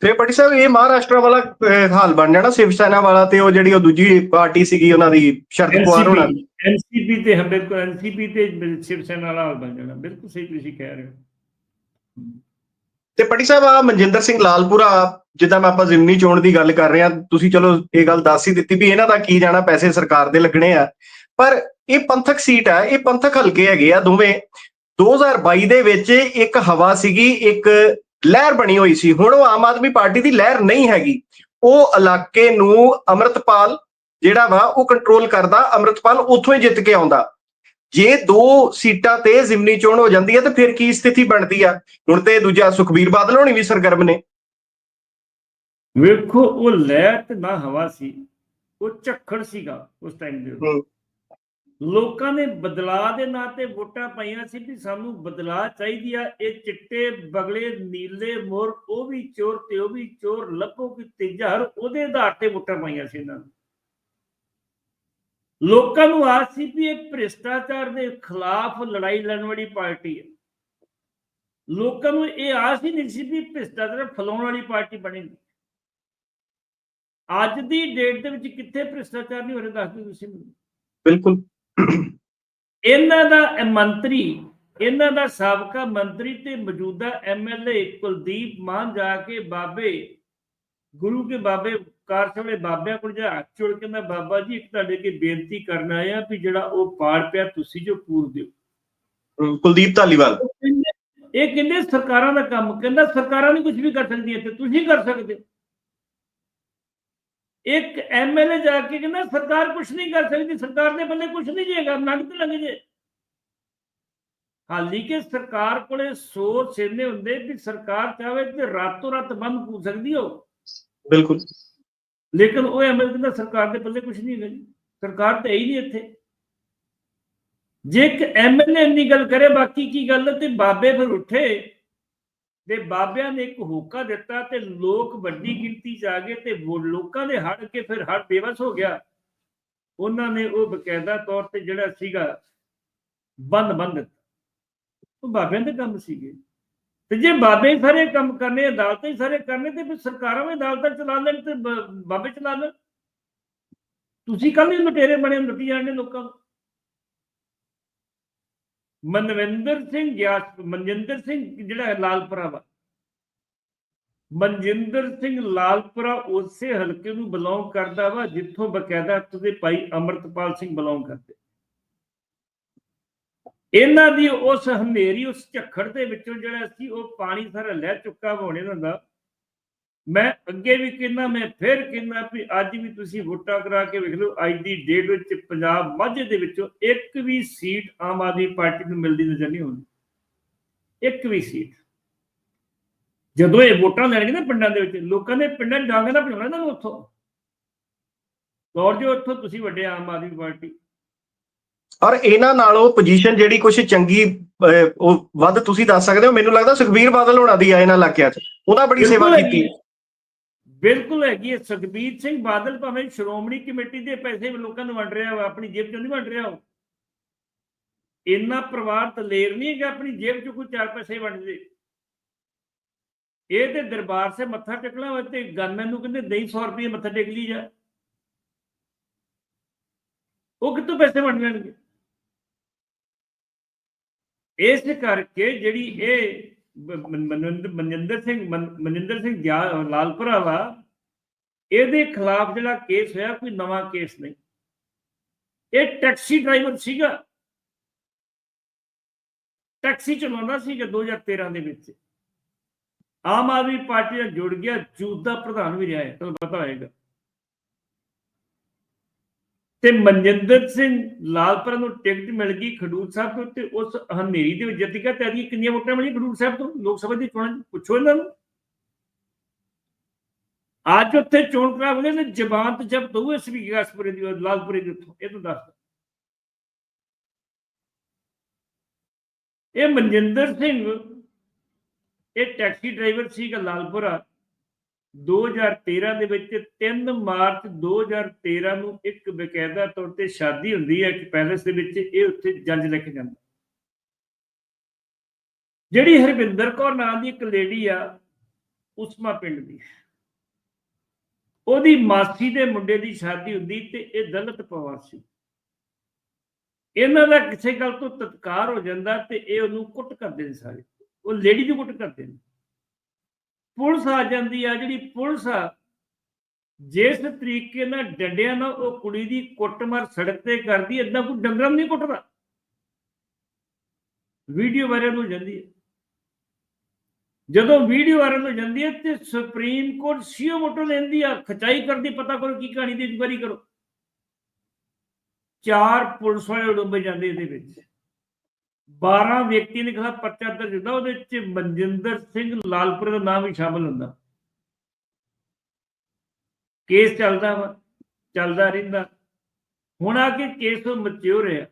ਤੇ ਪਟੀ ਸਾਹਿਬ ਇਹ ਮਹਾਰਾਸ਼ਟਰ ਵਾਲਾ ਅਹ, ਹਾਲ ਬਣ ਜਾਣਾ ਸ਼ਿਵ ਸੈਨਾ ਵਾਲਾ ਤੇ ਉਹ ਜਿਹੜੀ ਉਹ ਦੂਜੀ ਪਾਰਟੀ ਸੀਗੀ ਉਹਨਾਂ ਦੀ ਸ਼ਰਦ ਪਵਾਰ ਹੋਣਾ। ਦੀ। ਐਨਸੀਪੀ ਤੇ ਹਮ ਬਿਲਕੁਲ ਐਨਸੀਪੀ ਤੇ ਸ਼ਿਵ ਸੈਨਾ ਵਾਲਾ ਹਾਲ ਬਣ ਜਾਣਾ। ਬਿਲਕੁਲ ਸਹੀ ਤੁਸੀਂ ਕਹਿ ਰਹੇ ਹੋ। ਤੇ ਪਟੀ ਸਾਹਿਬ ਆ ਮਨਜਿੰਦਰ ਸਿੰਘ ਲਾਲਪੁਰਾ ਜਿੱਦਾਂ ਮੈਂ ਆਪਾਂ ਜ਼ਿਮਨੀ ਚੋਣ ਦੀ ਗੱਲ ਕਰ ਰਹੇ ਹਾਂ ਤੁਸੀਂ ਚਲੋ ਇਹ ਗੱਲ ਦੱਸ ਹੀ ਦਿੱਤੀ ਵੀ ਇਹਨਾਂ ਦਾ ਕੀ ਜਾਣਾ ਪੈਸੇ ਸਰਕਾਰ ਦੇ ਲੱਗਣੇ ਆ। ਪਰ ਇਹ ਪੰਥਕ ਸੀਟ ਹੈ ਇਹ ਪੰਥਕ ਹਲਕੇ ਹੈਗੇ ਆ ਦੋਵੇਂ। 2022 ਦੇ ਵਿੱਚ ਇੱਕ ਹਵਾ ਸੀਗੀ ਇੱਕ ਲਹਿਰ ਬਣੀ ਹੋਈ ਸੀ। ਹੁਣ ਉਹ ਆਮ ਆਦਮੀ ਪਾਰਟੀ ਦੀ ਲਹਿਰ ਨਹੀਂ ਹੈਗੀ। ਉਹ ਇਲਾਕੇ ਨੂੰ ਅਮਰਤਪਾਲ ਜਿਹੜਾ ਵਾ ਉਹ ਕੰਟਰੋਲ ਕਰਦਾ। ਅਮਰਤਪਾਲ ਉੱਥੋਂ ਹੀ ਜਿੱਤ ਕੇ ਆਉਂਦਾ। ਜੇ ਦੋ ਸੀਟਾਂ ਤੇ ਜ਼ਿਮਨੀ ਚੋਣ ਹੋ ਜਾਂਦੀ ਹੈ ਤਾਂ ਫਿਰ ਕੀ ਸਥਿਤੀ ਬਣਦੀ ਆ? ਹੁਣ ਤੇ ਦੂਜਾ ਸੁਖਬੀਰ ਬਾਦਲ ਹੋਣੀ ਵੀ ਸਰਗਰਮ ਨੇ। ਵੇਖੋ ਉਹ ਲਹਿਰ ਤੇ ਨਾ ਹਵਾ ਸੀ। ਉਹ ਝੱਖੜ ਸੀਗਾ ਉਸ ਟਾਈਮ ਦੇ। ਲੋਕਾਂ ਨੇ ਬਦਲਾਅ ਦੇ ਨਾਂ ਤੇ ਵੋਟਾਂ ਪਾਈਆਂ ਸੀ ਵੀ ਸਾਨੂੰ ਬਦਲਾਅ ਚਾਹੀਦੀ ਆ। ਇਹ ਚਿੱਟੇ, ਬਗਲੇ, ਨੀਲੇ ਮੋਰ, ਉਹ ਵੀ ਚੋਰ ਤੇ ਉਹ ਵੀ ਚੋਰ, ਲੱਭੋ ਕਿ ਤੀਜਾ ਹਰ, ਉਹਦੇ ਆਧਾਰ ਤੇ ਵੋਟਾਂ ਪਾਈਆਂ ਸੀ ਇਹਨਾਂ ਨੇ। ਲੋਕਾਂ ਨੂੰ ਆਸ ਸੀ ਵੀ ਇਹ ਭ੍ਰਿਸ਼ਟਾਚਾਰ ਦੇ ਖਿਲਾਫ ਲੜਾਈ ਲੜਨ ਵਾਲੀ ਪਾਰਟੀ ਹੈ। ਲੋਕਾਂ ਨੂੰ ਇਹ ਆਸ ਹੀ ਨਹੀਂ ਸੀ ਵੀ ਭ੍ਰਿਸ਼ਟਾਚਾਰ ਫੈਲਾਉਣ ਵਾਲੀ ਪਾਰਟੀ ਬਣੇਗੀ ਅੱਜ ਦੀ ਡੇਟ ਦੇ ਵਿੱਚ ਕਿੱਥੇ ਭ੍ਰਿਸ਼ਟਾਚਾਰ ਨਹੀਂ ਹੋ ਰਿਹਾ, ਦੱਸ ਦਿਓ ਤੁਸੀਂ ਮੈਨੂੰ। ਬਿਲਕੁਲ। ਇਹਨਾਂ ਦਾ ਮੰਤਰੀ ਇਹਨਾਂ ਦਾ ਸਾਬਕਾ ਮੰਤਰੀ ਤੇ ਮੌਜੂਦਾ ਐਮਐਲਏ ਕੁਲਦੀਪ ਮਾਨ ਜਾ ਕੇ ਬਾਬੇ ਗੁਰੂ ਕੇ ਬਾਬੇ ਕਾਰਸਲੇ ਬਾਬਿਆਂ ਕੋਲ ਜਾ ਜੋੜ ਕੇ ਕਹਿੰਦਾ ਬਾਬਾ ਜੀ ਇੱਕ ਤੁਹਾਡੇ ਕੇ ਬੇਨਤੀ ਕਰਨ ਆਇਆ ਵੀ ਜਿਹੜਾ ਉਹ ਪਾੜ ਪਿਆ ਤੁਸੀਂ ਜੋ ਪੂਰ ਦਿਓ ਕੁਲਦੀਪ ਧਾਲੀਵਾਲ ਇਹ ਕਹਿੰਦੇ ਸਰਕਾਰਾਂ ਦਾ ਕੰਮ ਕਹਿੰਦਾ ਸਰਕਾਰਾਂ ਨਹੀਂ ਕੁਝ ਵੀ ਕਰ ਸਕਦੀਆਂ ਤੇ ਤੁਸੀਂ ਕਰ ਸਕਦੇ ਹੋ। ਇੱਕ ਐਮਐਲਏ ਜਾ ਕੇ ਕਹਿੰਦਾ ਸਰਕਾਰ ਕੁਝ ਨਹੀਂ ਕਰ ਸਕਦੀ ਸਰਕਾਰ ਦੇ ਬੰਦੇ ਕੁਝ ਨਹੀਂ ਜੇਗਾ ਨਗਦ ਲੱਗ ਜੇ। ਹਾਲੀ ਕਿ ਸਰਕਾਰ ਕੋਲੇ ਸੋਚ ਇੰਨੇ ਹੁੰਦੇ ਵੀ ਸਰਕਾਰ ਚਾਹੇ ਤੇ ਰਾਤੋਂ ਰਾਤ ਬੰਦ ਹੋ ਸਕਦੀ ਹੋ ਬਿਲਕੁਲ। ਲੇਕਿਨ ਉਹ ਐਮਐਲਏ ਕਹਿੰਦਾ ਸਰਕਾਰ ਦੇ ਪੱਲੇ ਕੁਝ ਨਹੀਂ ਹੈ ਜੀ। ਸਰਕਾਰ ਤਾਂ ਹੈ ਹੀ ਨਹੀਂ ਇੱਥੇ। ਜੇ ਇੱਕ ਐਮਐਲਏ ਇੰਨੀ ਗੱਲ ਕਰੇ ਬਾਕੀ ਕੀ ਗੱਲ ਤੇ ਬਾਬੇ ਫਿਰ ਉੱਠੇ। ਤੇ ਬਾਬਿਆਂ ਨੇ ਇੱਕ ਹੋਕਾ ਦਿੱਤਾ ਤੇ ਲੋਕ ਵੱਡੀ ਗਿਣਤੀ ਚ ਆ ਗਏ ਤੇ ਲੋਕਾਂ ਦੇ ਹੜ ਕੇ ਫਿਰ ਹੜ ਬੇਵਸ ਹੋ ਗਿਆ। ਉਹਨਾਂ ਨੇ ਉਹ ਬਕਾਇਦਾ ਤੌਰ ਤੇ ਜਿਹੜਾ ਸੀਗਾ, ਬੰਦ ਬੰਦ ਦਿੱਤਾ। ਉਹ ਬਾਬਿਆਂ ਦੇ ਕੰਮ ਸੀਗੇ। ਤੇ ਜੇ ਬਾਬੇ ਸਾਰੇ ਕੰਮ ਕਰਨੇ, ਅਦਾਲਤਾਂ ਹੀ ਸਾਰੇ ਕਰਨੇ, ਤੇ ਫਿਰ ਸਰਕਾਰਾਂ ਵੀ ਅਦਾਲਤਾਂ ਚਲਾ ਲੈਣ ਤੇ ਬ- ਬਾਬੇ ਚਲਾ ਲੈਣ। ਤੁਸੀਂ ਕੱਲ ਹੀ ਲੁਟੇਰੇ ਬਣੇ ਲੁੱਟੀ ਜਾਂਦੇ ਲੋਕਾਂ ਨੂੰ। ਮਨਵਿੰਦਰ ਸਿੰਘ ਗਿਆਸ, ਮਨਜਿੰਦਰ ਸਿੰਘ ਜਿਹੜਾ ਲਾਲਪੁਰਾ ਵਾ। ਮਨਜਿੰਦਰ ਸਿੰਘ ਲਾਲਪੁਰਾ ਉਸੇ ਹਲਕੇ ਨੂੰ ਬਿਲੋਂਗ ਕਰਦਾ ਵਾ ਜਿੱਥੋਂ ਬਕਾਇਦਾ ਤੁਦੇ ਭਾਈ ਅਮਰਤਪਾਲ ਸਿੰਘ ਬਿਲੋਂਗ ਕਰਦੇ। ਇਹਨਾਂ ਦੀ ਉਸ ਹਨੇਰੀ, ਉਸ ਝੱਖੜ ਦੇ ਵਿੱਚੋਂ ਜਿਹੜਾ ਸੀ ਉਹ ਪਾਣੀ ਸਾਰਾ ਲੈ ਚੁੱਕਾ ਹੋਣੇ ਦਾ ਮੈਂ ਅੱਗੇ ਵੀ ਕਹਿੰਦਾ ਮੈਂ ਫਿਰ ਕਹਿੰਦਾ ਵੀ ਅੱਜ ਵੀ ਤੁਸੀਂ ਵੋਟਾਂ ਕਰਾ ਕੇ ਵੇਖ ਲਓ ਅੱਜ ਦੀ ਡੇਟ ਵਿੱਚ ਪੰਜਾਬ ਮਾਝੇ ਦੇ ਵਿੱਚੋਂ ਇੱਕ ਵੀ ਸੀਟ ਆਮ ਆਦਮੀ ਪਾਰਟੀ ਨੂੰ ਮਿਲਦੀ ਨਜ਼ਰ ਨਹੀਂ ਆਉਂਦੀ। ਇੱਕ ਵੀ ਸੀਟ ਜਦੋਂ ਇਹ ਵੋਟਾਂ ਲੈਣਗੇ ਨਾ ਪਿੰਡਾਂ ਦੇ ਵਿੱਚ ਲੋਕਾਂ ਦੇ ਪਿੰਡਾਂ 'ਚ ਡਾਂਗਾ ਦਾ ਭਜਾਉਣਾ ਇਹਨਾਂ ਨੂੰ ਉੱਥੋਂ। ਦੌੜ ਜੋ ਉੱਥੋਂ ਤੁਸੀਂ ਵੱਡੇ ਆਮ ਆਦਮੀ ਪਾਰਟੀ। ਔਰ ਇਹਨਾਂ ਨਾਲੋਂ ਪੋਜੀਸ਼ਨ ਜਿਹੜੀ ਕੁਝ ਚੰਗੀ ਉਹ ਵੱਧ ਤੁਸੀਂ ਦੱਸ ਸਕਦੇ ਹੋ। ਮੈਨੂੰ ਲੱਗਦਾ ਸੁਖਬੀਰ ਬਾਦਲ ਹੋਣਾ ਦੀ ਆ ਇਹਨਾਂ ਇਲਾਕਿਆਂ 'ਚ। ਉਹਨਾਂ ਬੜੀ ਸੇਵਾ ਕੀਤੀ। ਬਿਲਕੁਲ ਹੈਗੀ ਹੈ। ਸੁਖਬੀਰ ਸਿੰਘ ਬਾਦਲ ਭਾਵੇਂ ਸ਼੍ਰੋਮਣੀ ਕਮੇਟੀ ਦੇ ਪੈਸੇ ਲੋਕਾਂ ਨੂੰ ਵੰਡ ਰਿਹਾ ਵਾ ਆਪਣੀ ਜੇਬ ਚੋਂ ਨਹੀਂ ਵੰਡ ਰਿਹਾ ਉਹ। ਇੰਨਾ ਪਰਿਵਾਰ ਦਲੇਰ ਨਹੀਂ ਹੈਗਾ ਆਪਣੀ ਜੇਬ ਚੋਂ ਕੋਈ ਚਾਰ ਪੈਸੇ ਵੰਡ ਇਹ ਤੇ ਦਰਬਾਰ ਸੇ ਮੱਥਾ ਟੇਕਣਾ ਹੋਵੇ ਤੇ ਗਨਮੈਨ ਨੂੰ ਕਹਿੰਦੇ ਦੇਈ 100 ਰੁਪਏ ਮੱਥਾ ਟੇਕ ਲਈ ਜਾ। ਉਹ ਕਿੱਥੋਂ ਪੈਸੇ ਵੰਡ ਲੈਣਗੇ? ਇਸ ਕਰਕੇ ਜਿਹੜੀ ਇਹ ਮਨਿੰਦਰ ਸਿੰਘ ਮਨਿੰਦਰ ਸਿੰਘ ਲਾਲਪੁਰਾ ਵਾ, ਇਹਦੇ ਖਿਲਾਫ ਜਿਹੜਾ ਕੇਸ ਹੋਇਆ ਕੋਈ ਨਵਾਂ ਕੇਸ ਨਹੀਂ। ਇਹ ਟੈਕਸੀ ਡਰਾਈਵਰ ਸੀਗਾ। ਟੈਕਸੀ ਚਲਾਉਂਦਾ ਸੀ ਜੇ 2013 ਦੇ ਵਿੱਚ। ਆਮ ਆਦਮੀ ਪਾਰਟੀ ਨਾਲ ਜੁੜ ਗਿਆ ਜੂਦ ਦਾ ਪ੍ਰਧਾਨ ਵੀ ਰਿਹਾ ਹੈ, ਤੁਹਾਨੂੰ ਪਤਾ ਹੋਏਗਾ। ਤੇ ਮਨਜਿੰਦਰ ਸਿੰਘ ਲਾਲਪੁਰਾ ਨੂੰ ਟਿਕਟ ਮਿਲ ਗਈ ਖਡੂਰ ਸਾਹਿਬ ਤੋਂ ਤੇ ਉਸ ਹਨੇਰੀ ਦੇ ਵਿੱਚ ਜਿੱਤ ਗਿਆ ਤੇ ਅਜੀ ਕਿੰਨੀਆਂ ਵੋਟਾਂ ਮਿਲੀਆਂ ਖਡੂਰ ਸਾਹਿਬ ਤੋਂ? ਲੋਕ ਸਭਾ ਦੀ ਚੋਣਾਂ ਪੁੱਛੋ ਇਹਨਾਂ ਨੂੰ। ਅੱਜ ਉੱਥੇ ਚੋਣ ਕਰਾਉਂਦੇ ਨੇ ਜ਼ਬਾਨ ਤੇ ਜ਼ਬਤ ਹੋਊ ਇਸ ਦੀ ਲਾਲਪੁਰੇ ਦੀ ਉੱਥੋਂ, ਇਹ ਤਾਂ ਦੱਸ ਇਹ ਮਨਜਿੰਦਰ ਸਿੰਘ, ਇਹ ਟੈਕਸੀ ਡਰਾਈਵਰ ਸੀਗਾ ਲਾਲਪੁਰਾ। 2013 ਦੇ ਵਿੱਚ 3 ਮਾਰਚ 2013 ਨੂੰ ਇੱਕ ਬਕਾਇਦਾ ਤੌਰ ਤੇ ਸ਼ਾਦੀ ਹੁੰਦੀ ਹੈ ਇੱਕ ਪੈਲੇਸ ਦੇ ਵਿੱਚ, ਇਹ ਉੱਥੇ ਜੰਜ ਲੈ ਕੇ ਜਾਂਦਾ। ਜਿਹੜੀ ਹਰਵਿੰਦਰ ਕੌਰ ਨਾਂ ਦੀ ਇੱਕ ਲੇਡੀ ਆ, ਉਸਮਾ ਪਿੰਡ ਦੀ। ਉਹਦੀ ਮਾਸੀ ਦੇ ਮੁੰਡੇ ਦੀ ਸ਼ਾਦੀ ਹੁੰਦੀ ਤੇ ਇਹ ਦਲਤ ਪਵਾਰ ਸੀ। ਇਹਨਾਂ ਦਾ ਕਿਸੇ ਗੱਲ ਤੋਂ ਤਤਕਾਰ ਹੋ ਜਾਂਦਾ ਤੇ ਇਹ ਉਹਨੂੰ ਕੁੱਟ ਕਰਦੇ ਨੇ ਸਾਰੇ। ਉਹ ਲੇਡੀ ਨੂੰ ਕੁੱਟ ਕਰਦੇ ਨੇ। ਪੁਲਿਸ ਆ ਜਾਂਦੀ ਆ, ਜਿਹੜੀ ਪੁਲਿਸ ਆ, ਜਿਸ ਤਰੀਕੇ ਨਾਲ ਡੰਡਿਆਂ ਨਾਲ ਉਹ ਕੁੜੀ ਦੀ ਕੁੱਟਮਾਰ ਸੜਕ ਤੇ ਕਰਦੀ, ਏਦਾਂ ਕੋਈ ਡੰਗਰਾਂ ਨਹੀਂ ਕੁੱਟਦਾ। ਵੀਡੀਓ ਵਾਇਰਲ ਹੋ ਜਾਂਦੀ ਹੈ ਜਦੋਂ ਵੀਡੀਓ ਵਾਇਰਲ ਹੋ ਜਾਂਦੀ ਹੈ ਤੇ ਸੁਪਰੀਮ ਕੋਰਟ ਸੀਓ ਮੋਟੋ ਲੈਂਦੀ ਆ, ਖਚਾਈ ਕਰਦੀ, ਪਤਾ ਕਰੋ ਕੀ ਕਹਾਣੀ ਦੀ ਇਨਕੁਆਰੀ ਕਰੋ। ਚਾਰ ਪੁਲਿਸ ਵਾਲੇ ਡੁੱਬੇ ਜਾਂਦੇ ਇਹਦੇ ਵਿੱਚ। 12 ਵਿਅਕਤੀਆਂ ਦੇ ਖਿਲਾਫ ਪਰਚਾ ਦਰਜ ਹੁੰਦਾ, ਉਹਦੇ ਵਿੱਚ ਮਨਜਿੰਦਰ ਸਿੰਘ ਲਾਲਪੁਰ ਦਾ ਨਾਮ ਵੀ ਸ਼ਾਮਲ ਹੁੰਦਾ। ਕੇਸ ਚੱਲਦਾ ਵਾ, ਚੱਲਦਾ ਰਹਿੰਦਾ। ਹੁਣ ਆ ਕੇ ਕੇਸ ਮਚਿਓਰ ਹੈ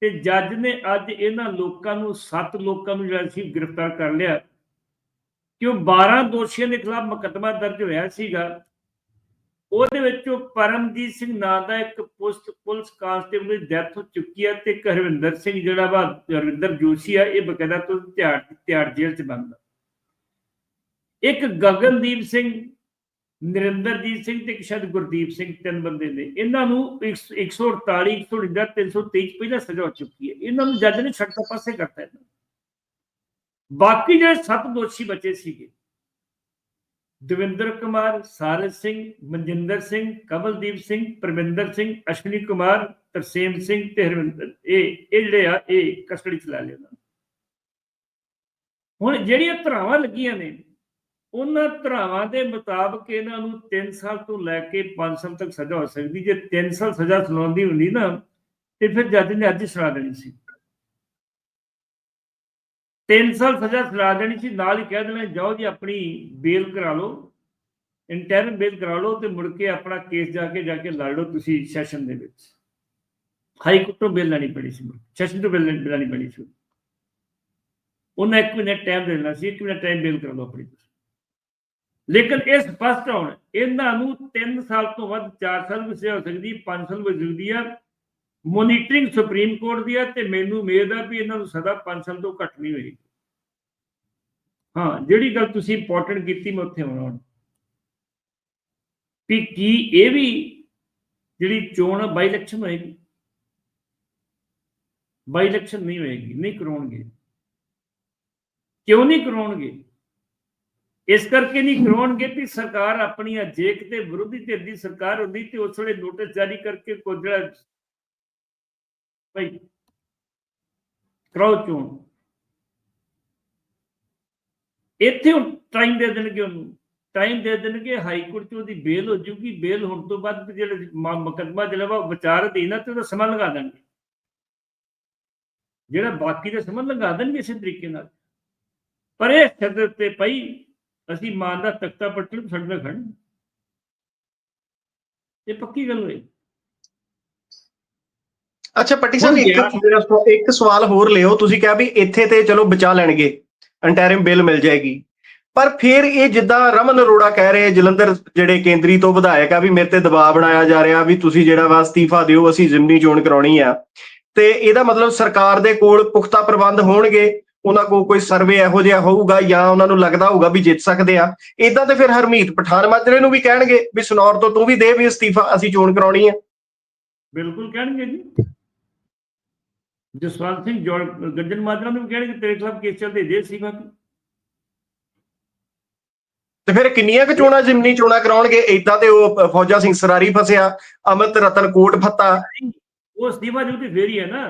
ਤੇ ਜੱਜ ਨੇ ਅੱਜ ਇਹਨਾਂ ਲੋਕਾਂ ਨੂੰ, ਸੱਤ ਲੋਕਾਂ ਨੂੰ ਜਿਹੜਾ ਸੀ, ਗ੍ਰਿਫਤਾਰ ਕਰ ਲਿਆ। ਕਿਉਂ 12 ਦੋਸ਼ੀਆਂ ਦੇ ਖਿਲਾਫ ਮੁਕੱਦਮਾ ਦਰਜ ਹੋਇਆ ਸੀਗਾ ਉਹਦੇ ਵਿੱਚੋਂ ਪਰਮਜੀਤ ਸਿੰਘ ਨਾਂ ਦਾ ਇੱਕ ਪੁਲਿਸ ਪੁਲਿਸ ਕਾਂਸਟੇਬਲ ਦੀ ਡੈਥ ਹੋ ਚੁੱਕੀ ਹੈ ਤੇ ਇੱਕ ਹਰਵਿੰਦਰ ਸਿੰਘ ਜਿਹੜਾ ਵਾ, ਹਰਵਿੰਦਰ ਜੋਸ਼ੀ ਆ, ਇਹ ਬਕਾਇਦਾ ਤੋਂ ਤਿਆੜ ਤਿਆੜ ਜੇਲ੍ਹ 'ਚ ਬੰਦ ਇੱਕ ਗਗਨਦੀਪ ਸਿੰਘ, ਨਰਿੰਦਰਜੀਤ ਸਿੰਘ ਤੇ ਇੱਕ ਸ਼ਾਇਦ ਗੁਰਦੀਪ ਸਿੰਘ, ਤਿੰਨ ਬੰਦੇ ਨੇ। ਇਹਨਾਂ ਨੂੰ 148 149 323 ਪਹਿਲਾਂ ਸਜ਼ਾ ਹੋ ਚੁੱਕੀ ਹੈ। ਇਹਨਾਂ ਨੂੰ ਜੱਜ ਨੇ ਛੱਡ ਪਾਸੇ ਕਰਤਾ ਇਹਨਾਂ ਬਾਕੀ ਜਿਹੜੇ ਸੱਤ ਦੋਸ਼ੀ ਬਚੇ ਸੀਗੇ ਦਵਿੰਦਰ ਕੁਮਾਰ ਸਾਰਜ ਸਿੰਘ, ਮਨਜਿੰਦਰ ਸਿੰਘ, ਕਮਲਦੀਪ ਸਿੰਘ, ਪਰਮਿੰਦਰ ਸਿੰਘ, ਅਸ਼ਵਨੀ ਕੁਮਾਰ, ਤਰਸੇਮ ਸਿੰਘ ਤੇ ਹਰਵਿੰਦਰ। ਇਹ ਇਹ ਜਿਹੜੇ ਆ, ਇਹ ਕਸਟਡੀ ਚ ਲੈ ਲਿਆ ਹੁਣ ਜਿਹੜੀਆਂ ਧਰਾਵਾਂ ਲੱਗੀਆਂ ਨੇ, ਉਹਨਾਂ ਧਰਾਵਾਂ ਦੇ ਮੁਤਾਬਕ ਇਹਨਾਂ ਨੂੰ 3 ਸਾਲ ਤੋਂ ਲੈ ਕੇ 5 ਸਾਲ ਤੱਕ ਸਜ਼ਾ ਹੋ ਸਕਦੀ। ਜੇ 3 ਸਾਲ ਸਜ਼ਾ ਸੁਣਾਉਂਦੀ ਹੁੰਦੀ ਨਾ, ਤੇ ਫਿਰ ਜੱਜ ਨੇ ਅੱਜ ਸੁਣਾ ਦੇਣੀ ਸੀ। 3 ਸਾਲ ਸਜ਼ਾ ਸੁਣਾ ਦੇਣੀ ਸੀ, ਨਾਲ ਹੀ ਕਹਿ ਦੇਣਾ, ਜਾਓ ਜੀ ਆਪਣੀ ਬੇਲ ਕਰਾ ਲਓ ਇੰਟਰਨ ਬੇਲ ਕਰਾ ਲਓ ਤੇ ਮੁੜ ਕੇ ਆਪਣਾ ਕੇਸ ਜਾ ਕੇ ਜਾ ਕੇ ਲੜ ਲਓ ਤੁਸੀਂ ਸੈਸ਼ਨ ਦੇ ਵਿੱਚ। ਹਾਈ ਕੋਰਟ ਤੋਂ ਬੇਲ ਲੈਣੀ ਪੜੀ ਸੀ ਸੈਸ਼ਨ ਤੋਂ ਬੇਲ ਲੈਣੀ ਪੜੀ ਸੀ। ਉਹਨਾਂ ਇੱਕ ਮਹੀਨੇ ਟਾਈਮ ਦੇਣਾ ਸੀ, ਇੱਕ ਮਹੀਨੇ ਟਾਈਮ ਬੇਲ ਕਰਾ ਲਓ ਆਪਣੀ। ਲੇਕਿਨ ਇਹ ਸਪਸ਼ਟ ਹੋਣ, ਇਹਨਾਂ ਨੂੰ 3 ਸਾਲ ਤੋਂ ਵੱਧ 4 ਸਾਲ ਵੀ ਸਜ਼ਾ ਹੋ ਸਕਦੀ 5 ਸਾਲ ਵੀ ਹੋ ਆ। ਮੋਨੀਟਰਿੰਗ ਸੁਪਰੀਮ ਕੋਰਟ ਦੀ ਆ ਤੇ ਮੈਨੂੰ ਉਮੀਦ ਆ ਵੀ ਇਹਨਾਂ ਨੂੰ ਸਜ਼ਾ 5 ਸਾਲ ਤੋਂ ਘੱਟ ਨਹੀਂ ਹੋਏਗੀ। ਹਾਂ, ਜਿਹੜੀ ਗੱਲ ਤੁਸੀਂ ਇੰਪੋਰਟੈਂਟ ਕੀਤੀ, ਮੈਂ ਉੱਥੇ ਆਉਣਾ ਵੀ ਕੀ ਇਹ ਵੀ ਜਿਹੜੀ ਚੋਣ ਬਾਈ ਇਲੈਕਸ਼ਨ ਹੋਏਗੀ? ਬਾਈ ਇਲੈਕਸ਼ਨ ਨਹੀਂ ਹੋਏਗੀ, ਨਹੀਂ ਕਰਾਉਣਗੇ। ਕਿਉਂ ਨਹੀਂ ਕਰਾਉਣਗੇ? ਇਸ ਕਰਕੇ ਨਹੀਂ ਕਰਾਉਣਗੇ ਕਿ ਸਰਕਾਰ ਆਪਣੀਆਂ ਜੇ ਕਿਤੇ ਵਿਰੋਧੀ ਧਿਰ ਦੀ ਸਰਕਾਰ ਹੁੰਦੀ ਤੇ ਉਸ ਵੇਲੇ ਨੋਟਿਸ ਜਾਰੀ ਕਰਕੇ ਕੋਈ ਜਿਹੜਾ ਭਾਈ ਕਰਾਓ ਚੋਣ ਇੱਥੇ ਹੁਣ ਟਾਈਮ ਦੇ ਦੇਣਗੇ ਉਹਨੂੰ। ਟਾਈਮ ਦੇ ਦੇਣਗੇ ਹਾਈ ਕੋਰਟ ਚ ਉਹਦੀ ਬੇਲ ਹੋ ਜੂਗੀ ਬੇਲ ਹੋਣ ਤੋਂ ਬਾਅਦ ਜਿਹੜਾ ਮ- ਜਿਹੜਾ ਵਾ ਵਿਚਾਰ ਦੇਣਾ ਤੇ ਉਹਦਾ ਸਮਾਂ ਲਗਾ ਦੇਣਗੇ। ਜਿਹੜਾ ਬਾਕੀ ਦਾ ਸਮਾਂ ਲਗਾ ਦੇਣਗੇ ਇਸੇ ਤਰੀਕੇ ਨਾਲ। ਪਰ ਇਹ ਸਦਰ ਤੇ ਪਈ, ਅਸੀਂ ਮਾਨ ਦਾ ਤਖਤਾ ਪੱਟਣ ਛੱਡਣਾ ਨਾਲ ਖੜਨ ਇਹ ਪੱਕੀ ਗੱਲ ਹੋਈ ਅੱਛਾ ਪੱਟੀ ਸਾਹਿਬ ਇੱਕ ਇੱਕ ਸਵਾਲ ਹੋਰ ਲਿਓ। ਤੁਸੀਂ ਕਿਹਾ ਵੀ ਇੱਥੇ ਤੇ ਚਲੋ ਬਚਾ ਲੈਣਗੇ ਇੰਟਰਮ ਬਿੱਲ ਮਿਲ ਜਾਏਗੀ। ਪਰ ਫਿਰ ਇਹ ਜਿੱਦਾਂ ਰਮਨ ਅਰੋੜਾ ਕਹਿ ਰਹੇ ਜਲੰਧਰ ਜਿਹੜੇ ਕੇਂਦਰੀ ਤੋਂ ਵਿਧਾਇਕ ਆ ਵੀ ਮੇਰੇ ਤੇ ਦਬਾਅ ਬਣਾਇਆ ਜਾ ਰਿਹਾ ਵੀ ਤੁਸੀਂ ਜਿਹੜਾ ਵਾ ਅਸਤੀਫਾ ਦਿਓ ਅਸੀਂ ਜ਼ਿਮਨੀ ਚੋਣ ਕਰਾਉਣੀ ਆ। ਤੇ ਇਹਦਾ ਮਤਲਬ ਸਰਕਾਰ ਦੇ ਕੋਲ ਪੁਖਤਾ ਪ੍ਰਬੰਧ ਹੋਣਗੇ ਉਹਨਾਂ ਕੋਲ ਕੋਈ ਸਰਵੇ ਇਹੋ ਜਿਹਾ ਹੋਊਗਾ ਜਾਂ ਉਹਨਾਂ ਨੂੰ ਲੱਗਦਾ ਹੋਊਗਾ ਵੀ ਜਿੱਤ ਸਕਦੇ ਆ। ਇਦਾਂ ਤੇ ਫਿਰ ਹਰਮੀਤ ਪਠਾਨ ਮਾਜਰੇ ਨੂੰ ਵੀ ਕਹਿਣਗੇ ਵੀ ਸਨੌਰ ਤੋਂ ਤੂੰ ਵੀ ਦੇ ਵੀ ਅਸਤੀਫਾ ਅਸੀਂ ਚੋਣ ਕਰਾਉਣੀ ਆ। ਬਿਲਕੁਲ ਕਹਿਣਗੇ ਜੀ। ਜਸਵੰਤ ਸਿੰਘ ਜੋੜ ਗੱਜਨ ਮਾਜਰਾ ਨੂੰ ਕਹਿਣਗੇ ਤੇਰੇ ਖਿਲਾਫ ਕੇਸ ਚੱਲਦੇ? ਦੇ ਸੀ ਬਾਕੀ ਤੇ ਫਿਰ ਕਿੰਨੀਆਂ ਕੁ ਚੋਣਾਂ ਜ਼ਿਮਨੀ ਚੋਣਾਂ ਕਰਾਉਣਗੇ? ਇਦਾਂ ਤੇ ਉਹ ਫੌਜਾ ਸਿੰਘ ਸਰਾਰੀ ਫਸਿਆ ਅਮਿਤ ਰਤਨ ਕੋਟ ਫੱਤਾ। ਉਹ ਅਸਤੀਫਾ ਜੂ ਤੇ ਫੇਰ ਹੀ ਹੈ ਨਾ।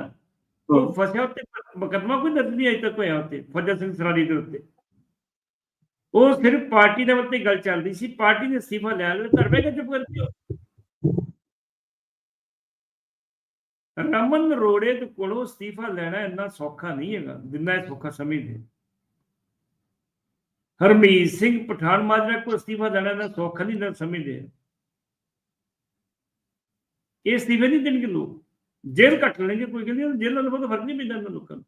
ਉਹ ਫਸਿਆ ਉੱਤੇ ਮੁਕੱਦਮਾ ਕੋਈ ਦਰਜ ਨਹੀਂ ਅਜੇ ਤੱਕ ਹੋਇਆ ਉੱਤੇ ਫਜ਼ਲ ਸਿੰਘ ਸਰਾਰੀ ਦੇ ਉੱਤੇ। ਉਹ ਸਿਰਫ ਪਾਰਟੀ ਦੇ ਉੱਤੇ ਗੱਲ ਚੱਲਦੀ ਸੀ। ਪਾਰਟੀ ਨੇ ਅਸਤੀਫਾ ਲੈ ਲਿਆ ਕਰ ਬੈਠੇ ਚੁੱਪ ਕਰਕੇ ਰਮਨ ਰੋੜੇ ਦੇ ਕੋਲੋਂ ਅਸਤੀਫਾ ਲੈਣਾ ਇੰਨਾ ਸੌਖਾ ਨਹੀਂ ਹੈਗਾ, ਜਿੰਨਾ ਇਹ ਸੌਖਾ ਸਮਝਦੇ ਹਰਮੀਤ ਸਿੰਘ ਪਠਾਨ ਮਾਜਰਾ ਕੋਲ ਅਸਤੀਫਾ ਲੈਣਾ ਇੰਨਾ ਸੌਖਾ ਨਹੀਂ ਨਾ ਸਮਝਦੇ ਇਹ ਅਸਤੀਫੇ ਨਹੀਂ ਦੇਣਗੇ ਲੋਕ। ਜੇਲ੍ਹ ਕੱਟ ਲੈਣਗੇ, ਕੋਈ ਕਹਿੰਦੇ ਜੇਲ੍ਹ ਨਾਲ ਬਹੁਤ ਫ਼ਰਕ ਨਹੀਂ ਪੈਂਦਾ ਇਹਨਾਂ ਲੋਕਾਂ ਨੂੰ।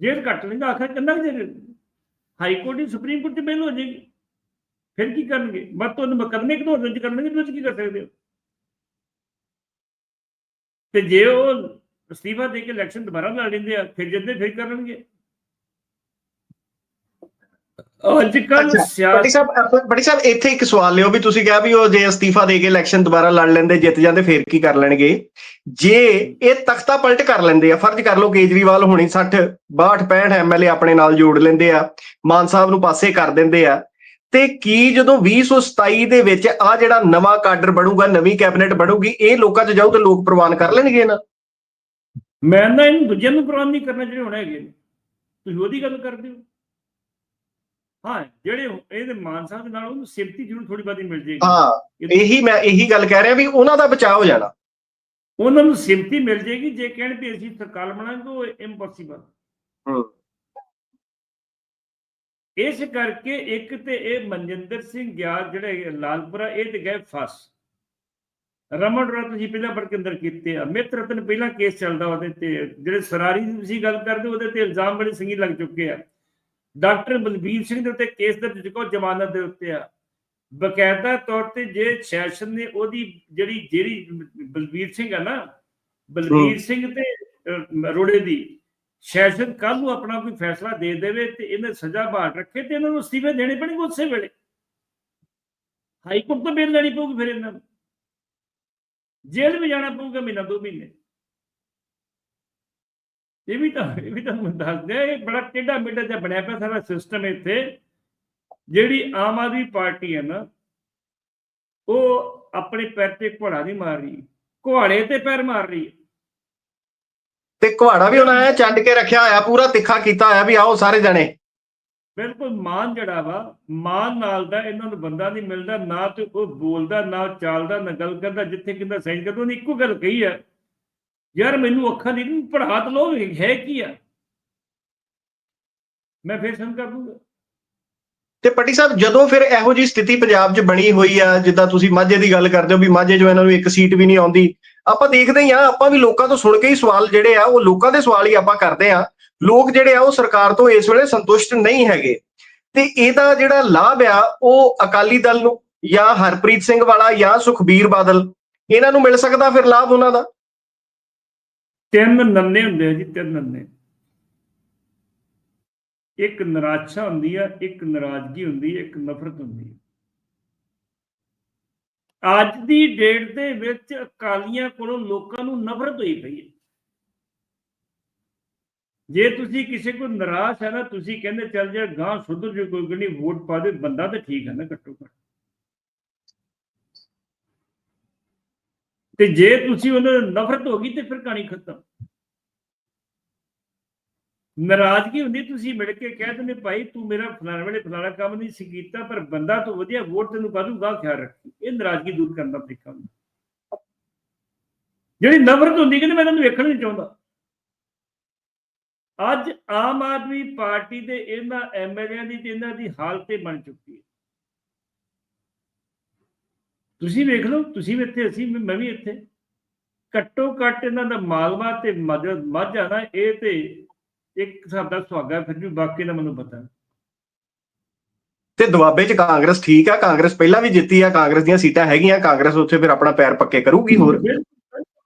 ਜੇਲ੍ਹ ਕੱਟ ਲੈਂਦੇ ਆਖਰ ਕਿੰਨਾ ਕੁ ਹਾਈ ਕੋਰਟ ਦੀ ਸੁਪਰੀਮ ਕੋਰਟ ਦੀ ਬੇਲ ਹੋ ਜਾਏਗੀ। ਫਿਰ ਕੀ ਕਰਨਗੇ? ਮਤ ਤੋਂ ਮੁਕੱਦਮੇ ਕਿਦੋਂ ਦਰਜ ਕਰਨਗੇ, ਤੁਸੀਂ ਕੀ ਕਰ ਸਕਦੇ ਹੋ? ਤੇ ਜੇ ਉਹ ਅਸਤੀਫਾ ਦੇ ਕੇ ਇਲੈਕਸ਼ਨ ਦੁਬਾਰਾ ਲੜ ਲੈਂਦੇ ਆ ਫਿਰ ਜਿੱਦੇ ਫਿਰ ਕਰਨਗੇ। ਅੱਜ ਕੱਲ ਬੜੀ ਸਾਹਿਬ ਬੜੀ ਸਾਹਿਬ ਇੱਥੇ ਇੱਕ ਸਵਾਲ ਲਿਓ ਵੀ ਤੁਸੀਂ ਕਿਹਾ ਵੀ ਉਹ ਜੇ ਅਸਤੀਫਾ ਦੇ ਕੇ ਇਲੈਕਸ਼ਨ ਦੁਬਾਰਾ ਲੜ ਲੈਂਦੇ ਜਿੱਤ ਜਾਂਦੇ ਫੇਰ ਕੀ ਕਰ ਲੈਣਗੇ? ਜੇ ਇਹ ਤਖਤਾ ਪਲਟ ਕਰ ਲੈਂਦੇ ਆ ਫਰਜ਼ ਕਰ ਲਓ ਕੇਜਰੀਵਾਲ ਹੋਣੀ 60 62 65 ਐਮਐਲਏ ਆਪਣੇ ਨਾਲ ਜੋੜ ਲੈਂਦੇ ਆ ਮਾਨ ਸਾਹਿਬ ਨੂੰ ਪਾਸੇ ਕਰ ਦਿੰਦੇ ਆ ਤੇ ਕੀ ਜਦੋਂ 2027 ਦੇ ਵਿੱਚ ਆ ਜਿਹੜਾ ਨਵਾਂ ਕਾਡਰ ਬਣੂਗਾ ਨਵੀਂ ਕੈਬਨਿਟ ਬਣੂਗੀ ਇਹ ਲੋਕਾਂ 'ਚ ਜਾਊ ਤੇ ਲੋਕ ਪ੍ਰਵਾਨ ਕਰ ਲੈਣਗੇ ਨਾ ਮੈਂ ਨਾ ਇਹਨੂੰ ਦੂਜਿਆਂ ਨੂੰ ਪ੍ਰਵਾਨ ਨਹੀਂ ਕਰਨਾ ਜਿਹੜੇ ਹੁਣ ਹੈਗੇ ਨੇ। ਤੁਸੀਂ ਉਹਦੀ ਗੱਲ ਕਰਦੇ ਹੋ? ਹਾਂ ਜਿਹੜੇ ਇਹਦੇ ਮਾਨ ਸਾਹਿਬ ਦੇ ਨਾਲ ਉਹਨੂੰ ਸਿਫਤੀ ਜ਼ਰੂਰ ਥੋੜੀ ਬਾਦੀ ਮਿਲ ਜੇਗੀ ਹਾਂ ਇਹੀ ਮੈਂ ਇਹੀ ਗੱਲ ਕਹਿ ਰਿਹਾ ਵੀ ਉਹਨਾਂ ਦਾ ਬਚਾਅ ਹੋ ਜਾਣਾ। ਉਹਨਾਂ ਨੂੰ ਸਿਫਤੀ ਮਿਲ ਜੇਗੀ ਜੇ ਕਹਿਣ ਵੀ ਅਸੀਂ ਸਰਕਾਰ ਬਣਾਂਗੇ ਉਹ ਇੰਪੋਸੀਬਲ ਹੂੰ। ਇਸ ਕਰਕੇ ਇੱਕ ਤੇ ਇਹ ਮਨਜਿੰਦਰ ਸਿੰਘ ਗਿਆਲ ਜਿਹੜੇ ਲਾਲਪੁਰਾ ਇਹ ਤੇ ਗਏ ਫਸ। ਰਮਨ ਰੋੜਾ ਤੁਸੀਂ ਪਹਿਲਾਂ ਅੰਦਰ ਕੀਤੇ ਆ। ਮਿੱਤਰ ਰਤਨ ਪਹਿਲਾਂ ਕੇਸ ਚੱਲਦਾ ਉਹਦੇ ਤੇ। ਜਿਹੜੇ ਸਰਾਰੀ ਦੀ ਤੁਸੀਂ ਗੱਲ ਕਰਦੇ ਉਹਦੇ ਤੇ ਇਲਜ਼ਾਮ ਬੜੇ ਸੰਗੀ ਲੱਗ ਚੁੱਕੇ ਆ। ਡਾਕਟਰ ਬਲਬੀਰ ਸਿੰਘ ਦੇ ਉੱਤੇ ਕੇਸ ਦਰਜ ਚੁੱਕਾ ਜ਼ਮਾਨਤ ਦੇ ਉੱਤੇ ਆ। ਬਕਾਇਦਾ ਤੌਰ ਤੇ ਜੇ ਸੈਸ਼ਨ ਨੇ ਉਹਦੀ ਜਿਹੜੀ ਜਿਹੜੀ ਬਲਬੀਰ ਸਿੰਘ ਆ ਨਾ ਬਲਬੀਰ ਸਿੰਘ ਤੇ ਰੋੜੇ ਦੀ ਸੈਸ਼ਨ ਕੱਲ ਨੂੰ ਆਪਣਾ ਕੋਈ ਫੈਸਲਾ ਦੇ ਦੇਵੇ ਤੇ ਇਹਨੇ ਸਜ਼ਾ ਬਾਹਰ ਰੱਖੇ ਤੇ ਇਹਨਾਂ ਨੂੰ ਅਸਤੀਫੇ ਦੇਣੇ ਪੈਣਗੇ ਉਸੇ ਵੇਲੇ। ਹਾਈ ਕੋਰਟ ਤੋਂ ਬੇਲ ਲੈਣੀ ਪਊਗੀ ਫਿਰ ਇਹਨਾਂ ਨੂੰ। ਜੇਲ੍ਹ ਵੀ ਜਾਣਾ ਪਊਗਾ ਮਹੀਨਾ, ਦੋ ਮਹੀਨੇ। ਇਹ ਵੀ ਤਾਂ, ਇਹ ਵੀ ਤਾਂ ਦੱਸਦੇ ਇਹ ਬੜਾ ਟੇਢਾ ਮੇਢਾ ਜਿਹਾ ਬਣਿਆ ਪਿਆ ਸਾਰਾ ਸਿਸਟਮ ਇੱਥੇ। ਜਿਹੜੀ ਆਮ ਆਦਮੀ ਪਾਰਟੀ ਹੈ ਨਾ, ਉਹ ਆਪਣੇ ਪੈਰ ਤੇ ਘੋੜਾ ਨਹੀਂ ਮਾਰ ਰਹੀ। ਘੋੜੇ ਤੇ ਪੈਰ ਮਾਰ ਰਹੀ ਹੈ। ਤੇ ਕੁਹਾੜਾ ਵੀ ਉਹਨਾਂ ਐ ਚੰਡ ਕੇ ਰੱਖਿਆ ਹੋਇਆ ਪੂਰਾ ਤਿੱਖਾ ਕੀਤਾ ਹੋਇਆ ਵੀ ਆਓ ਸਾਰੇ ਜਣੇ। ਬਿਲਕੁਲ ਮਾਨ ਜਿਹੜਾ ਵਾ ਮਾਨ ਨਾਲ ਦਾ ਇਹਨਾਂ ਨੂੰ ਬੰਦਾ ਨਹੀਂ ਮਿਲਦਾ ਨਾ ਤੇ ਉਹ ਬੋਲਦਾ ਨਾ ਚਾਲਦਾ ਨਾ ਗੱਲ ਕਰਦਾ ਜਿੱਥੇ ਕਿੰਦਾ ਸਾਈਨ ਕਰਦਾ ਉਹਨੇ ਇੱਕੋ ਗੱਲ ਕਹੀ ਆ। ਯਾਰ ਮੈਨੂੰ ਅੱਖਾਂ ਦੀ ਨਹੀਂ ਪੜ੍ਹਾ ਤ ਲੋ ਹੈ ਕੀ ਆ? ਮੈਂ ਫੇਰ ਸੰਗ ਕਰ ਦੂੰਗਾ। ਤੇ ਪੱਟੀ ਸਾਹਿਬ ਜਦੋਂ ਫਿਰ ਇਹੋ ਜੀ ਸਥਿਤੀ ਪੰਜਾਬ 'ਚ ਬਣੀ ਹੋਈ ਆ ਜਿੱਦਾਂ ਤੁਸੀਂ ਮਾਝੇ ਦੀ ਗੱਲ ਕਰਦੇ ਹੋ ਵੀ ਮਾਝੇ 'ਚੋਂ ਇਹਨਾਂ ਨੂੰ ਇੱਕ ਸੀਟ ਵੀ ਨਹੀਂ ਆਉਂਦੀ ਆਪਾਂ ਦੇਖਦੇ ਹੀ ਆ ਆਪਾਂ ਵੀ ਲੋਕਾਂ ਤੋਂ ਸੁਣ ਕੇ ਹੀ ਸਵਾਲ ਜਿਹੜੇ ਆ, ਉਹ ਲੋਕਾਂ ਦੇ ਸਵਾਲ ਹੀ ਆਪਾਂ ਕਰਦੇ ਆ ਲੋਕ ਜਿਹੜੇ ਆ, ਉਹ ਸਰਕਾਰ ਤੋਂ ਇਸ ਵੇਲੇ ਸੰਤੁਸ਼ਟ ਨਹੀਂ ਹੈਗੇ। ਤੇ ਇਹਦਾ ਜਿਹੜਾ ਲਾਭ ਆ, ਉਹ ਅਕਾਲੀ ਦਲ ਨੂੰ ਜਾਂ ਹਰਪ੍ਰੀਤ ਸਿੰਘ ਵਾਲਾ ਜਾਂ ਸੁਖਬੀਰ ਬਾਦਲ, ਇਹਨਾਂ ਨੂੰ ਮਿਲ ਸਕਦਾ ਫਿਰ ਲਾਭ ਉਹਨਾਂ ਦਾ? ਤਿੰਨ ਨੰਨੇ ਹੁੰਦੇ ਆ ਜੀ, ਤਿੰਨ ਨੰਨੇ। ਇੱਕ ਨਿਰਾਸ਼ਾ ਹੁੰਦੀ ਆ, ਇੱਕ ਨਾਰਾਜ਼ਗੀ ਹੁੰਦੀ ਹੈ ਇੱਕ ਨਫ਼ਰਤ ਹੁੰਦੀ ਹੈ ਅੱਜ ਦੀ ਡੇਟ ਦੇ ਵਿੱਚ ਅਕਾਲੀਆਂ ਕੋਲੋਂ ਲੋਕਾਂ ਨੂੰ ਨਫ਼ਰਤ ਹੋਈ ਪਈ ਹੈ। ਜੇ ਤੁਸੀਂ ਕਿਸੇ ਕੋ ਨਿਰਾਸ਼ ਹੈ ਨਾ, ਤੁਸੀਂ ਕਹਿੰਦੇ ਚੱਲ ਜਾ ਗਾਂ ਸੁਧਰ ਜੇ ਕੋਈ ਗੱਲ ਵੋਟ ਪਾ ਦੇ, ਬੰਦਾ ਤਾਂ ਠੀਕ ਹੈ ਨਾ ਘੱਟੋ ਘੱਟ। ਤੇ ਜੇ ਤੁਸੀਂ ਉਹਨਾਂ ਨੂੰ ਨਫ਼ਰਤ ਹੋ ਗਈ ਤੇ ਫਿਰ ਕਹਾਣੀ ਖਤਮ। ਨਾਰਾਜ਼ਗੀ ਹੁੰਦੀ, ਤੁਸੀਂ ਮਿਲ ਕੇ ਕਹਿ ਦਿੰਦੇ, ਭਾਈ, ਤੂੰ ਮੇਰਾ ਫਲਾਣੇ ਵੇਲੇ ਫਲਾਣਾ ਕੰਮ ਨਹੀਂ ਸੀ ਕੀਤਾ, ਪਰ ਬੰਦਾ ਤੋਂ ਵਧੀਆ ਵੋਟ ਤੈਨੂੰ ਪਾ ਖਿਆਲ ਰੱਖੀ। ਇਹ ਨਾਰਾਜ਼ਗੀ ਦੂਰ ਕਰਨ ਦਾ ਤਰੀਕਾ ਹੁੰਦਾ। ਜਿਹੜੀ ਨਫ਼ਰਤ ਹੁੰਦੀ ਕਿ ਮੈਂ ਤੈਨੂੰ ਵੇਖਣਾ ਨਹੀਂ ਚਾਹੁੰਦਾ। ਅੱਜ ਆਮ ਆਦਮੀ ਪਾਰਟੀ ਦੇ ਇਹਨਾਂ ਐਮਐਲਏਆਂ ਦੀ ਤੇ ਇਹਨਾਂ ਦੀ ਹਾਲਤ ਇਹ ਬਣ ਚੁੱਕੀ ਹੈ। ਤੁਸੀਂ ਵੇਖ ਲਓ, ਤੁਸੀਂ ਵੀ ਇੱਥੇ, ਅਸੀਂ ਮੈਂ ਵੀ ਇੱਥੇ। ਘੱਟੋ ਘੱਟ ਇਹਨਾਂ ਦਾ ਮਾਲਵਾ ਤੇ ਮਦਦ, ਮਾਝਾ ਨਾ, ਇਹ ਤੇ ਇੱਕ ਸਾਡਾ ਸੁਹਾਗਾ ਫਿਰ ਵੀ ਬਾਕੀ ਦਾ ਮੈਨੂੰ ਪਤਾ। ਤੇ ਦੁਆਬੇ 'ਚ ਕਾਂਗਰਸ ਠੀਕ ਆ? ਕਾਂਗਰਸ ਪਹਿਲਾਂ ਵੀ ਜਿੱਤੀ ਆ ਕਾਂਗਰਸ ਦੀਆਂ ਸੀਟਾਂ ਹੈਗੀਆਂ ਕਾਂਗਰਸ ਉੱਥੇ ਫਿਰ ਆਪਣਾ ਪੈਰ ਪੱਕੇ ਕਰੂਗੀ ਹੋਰ?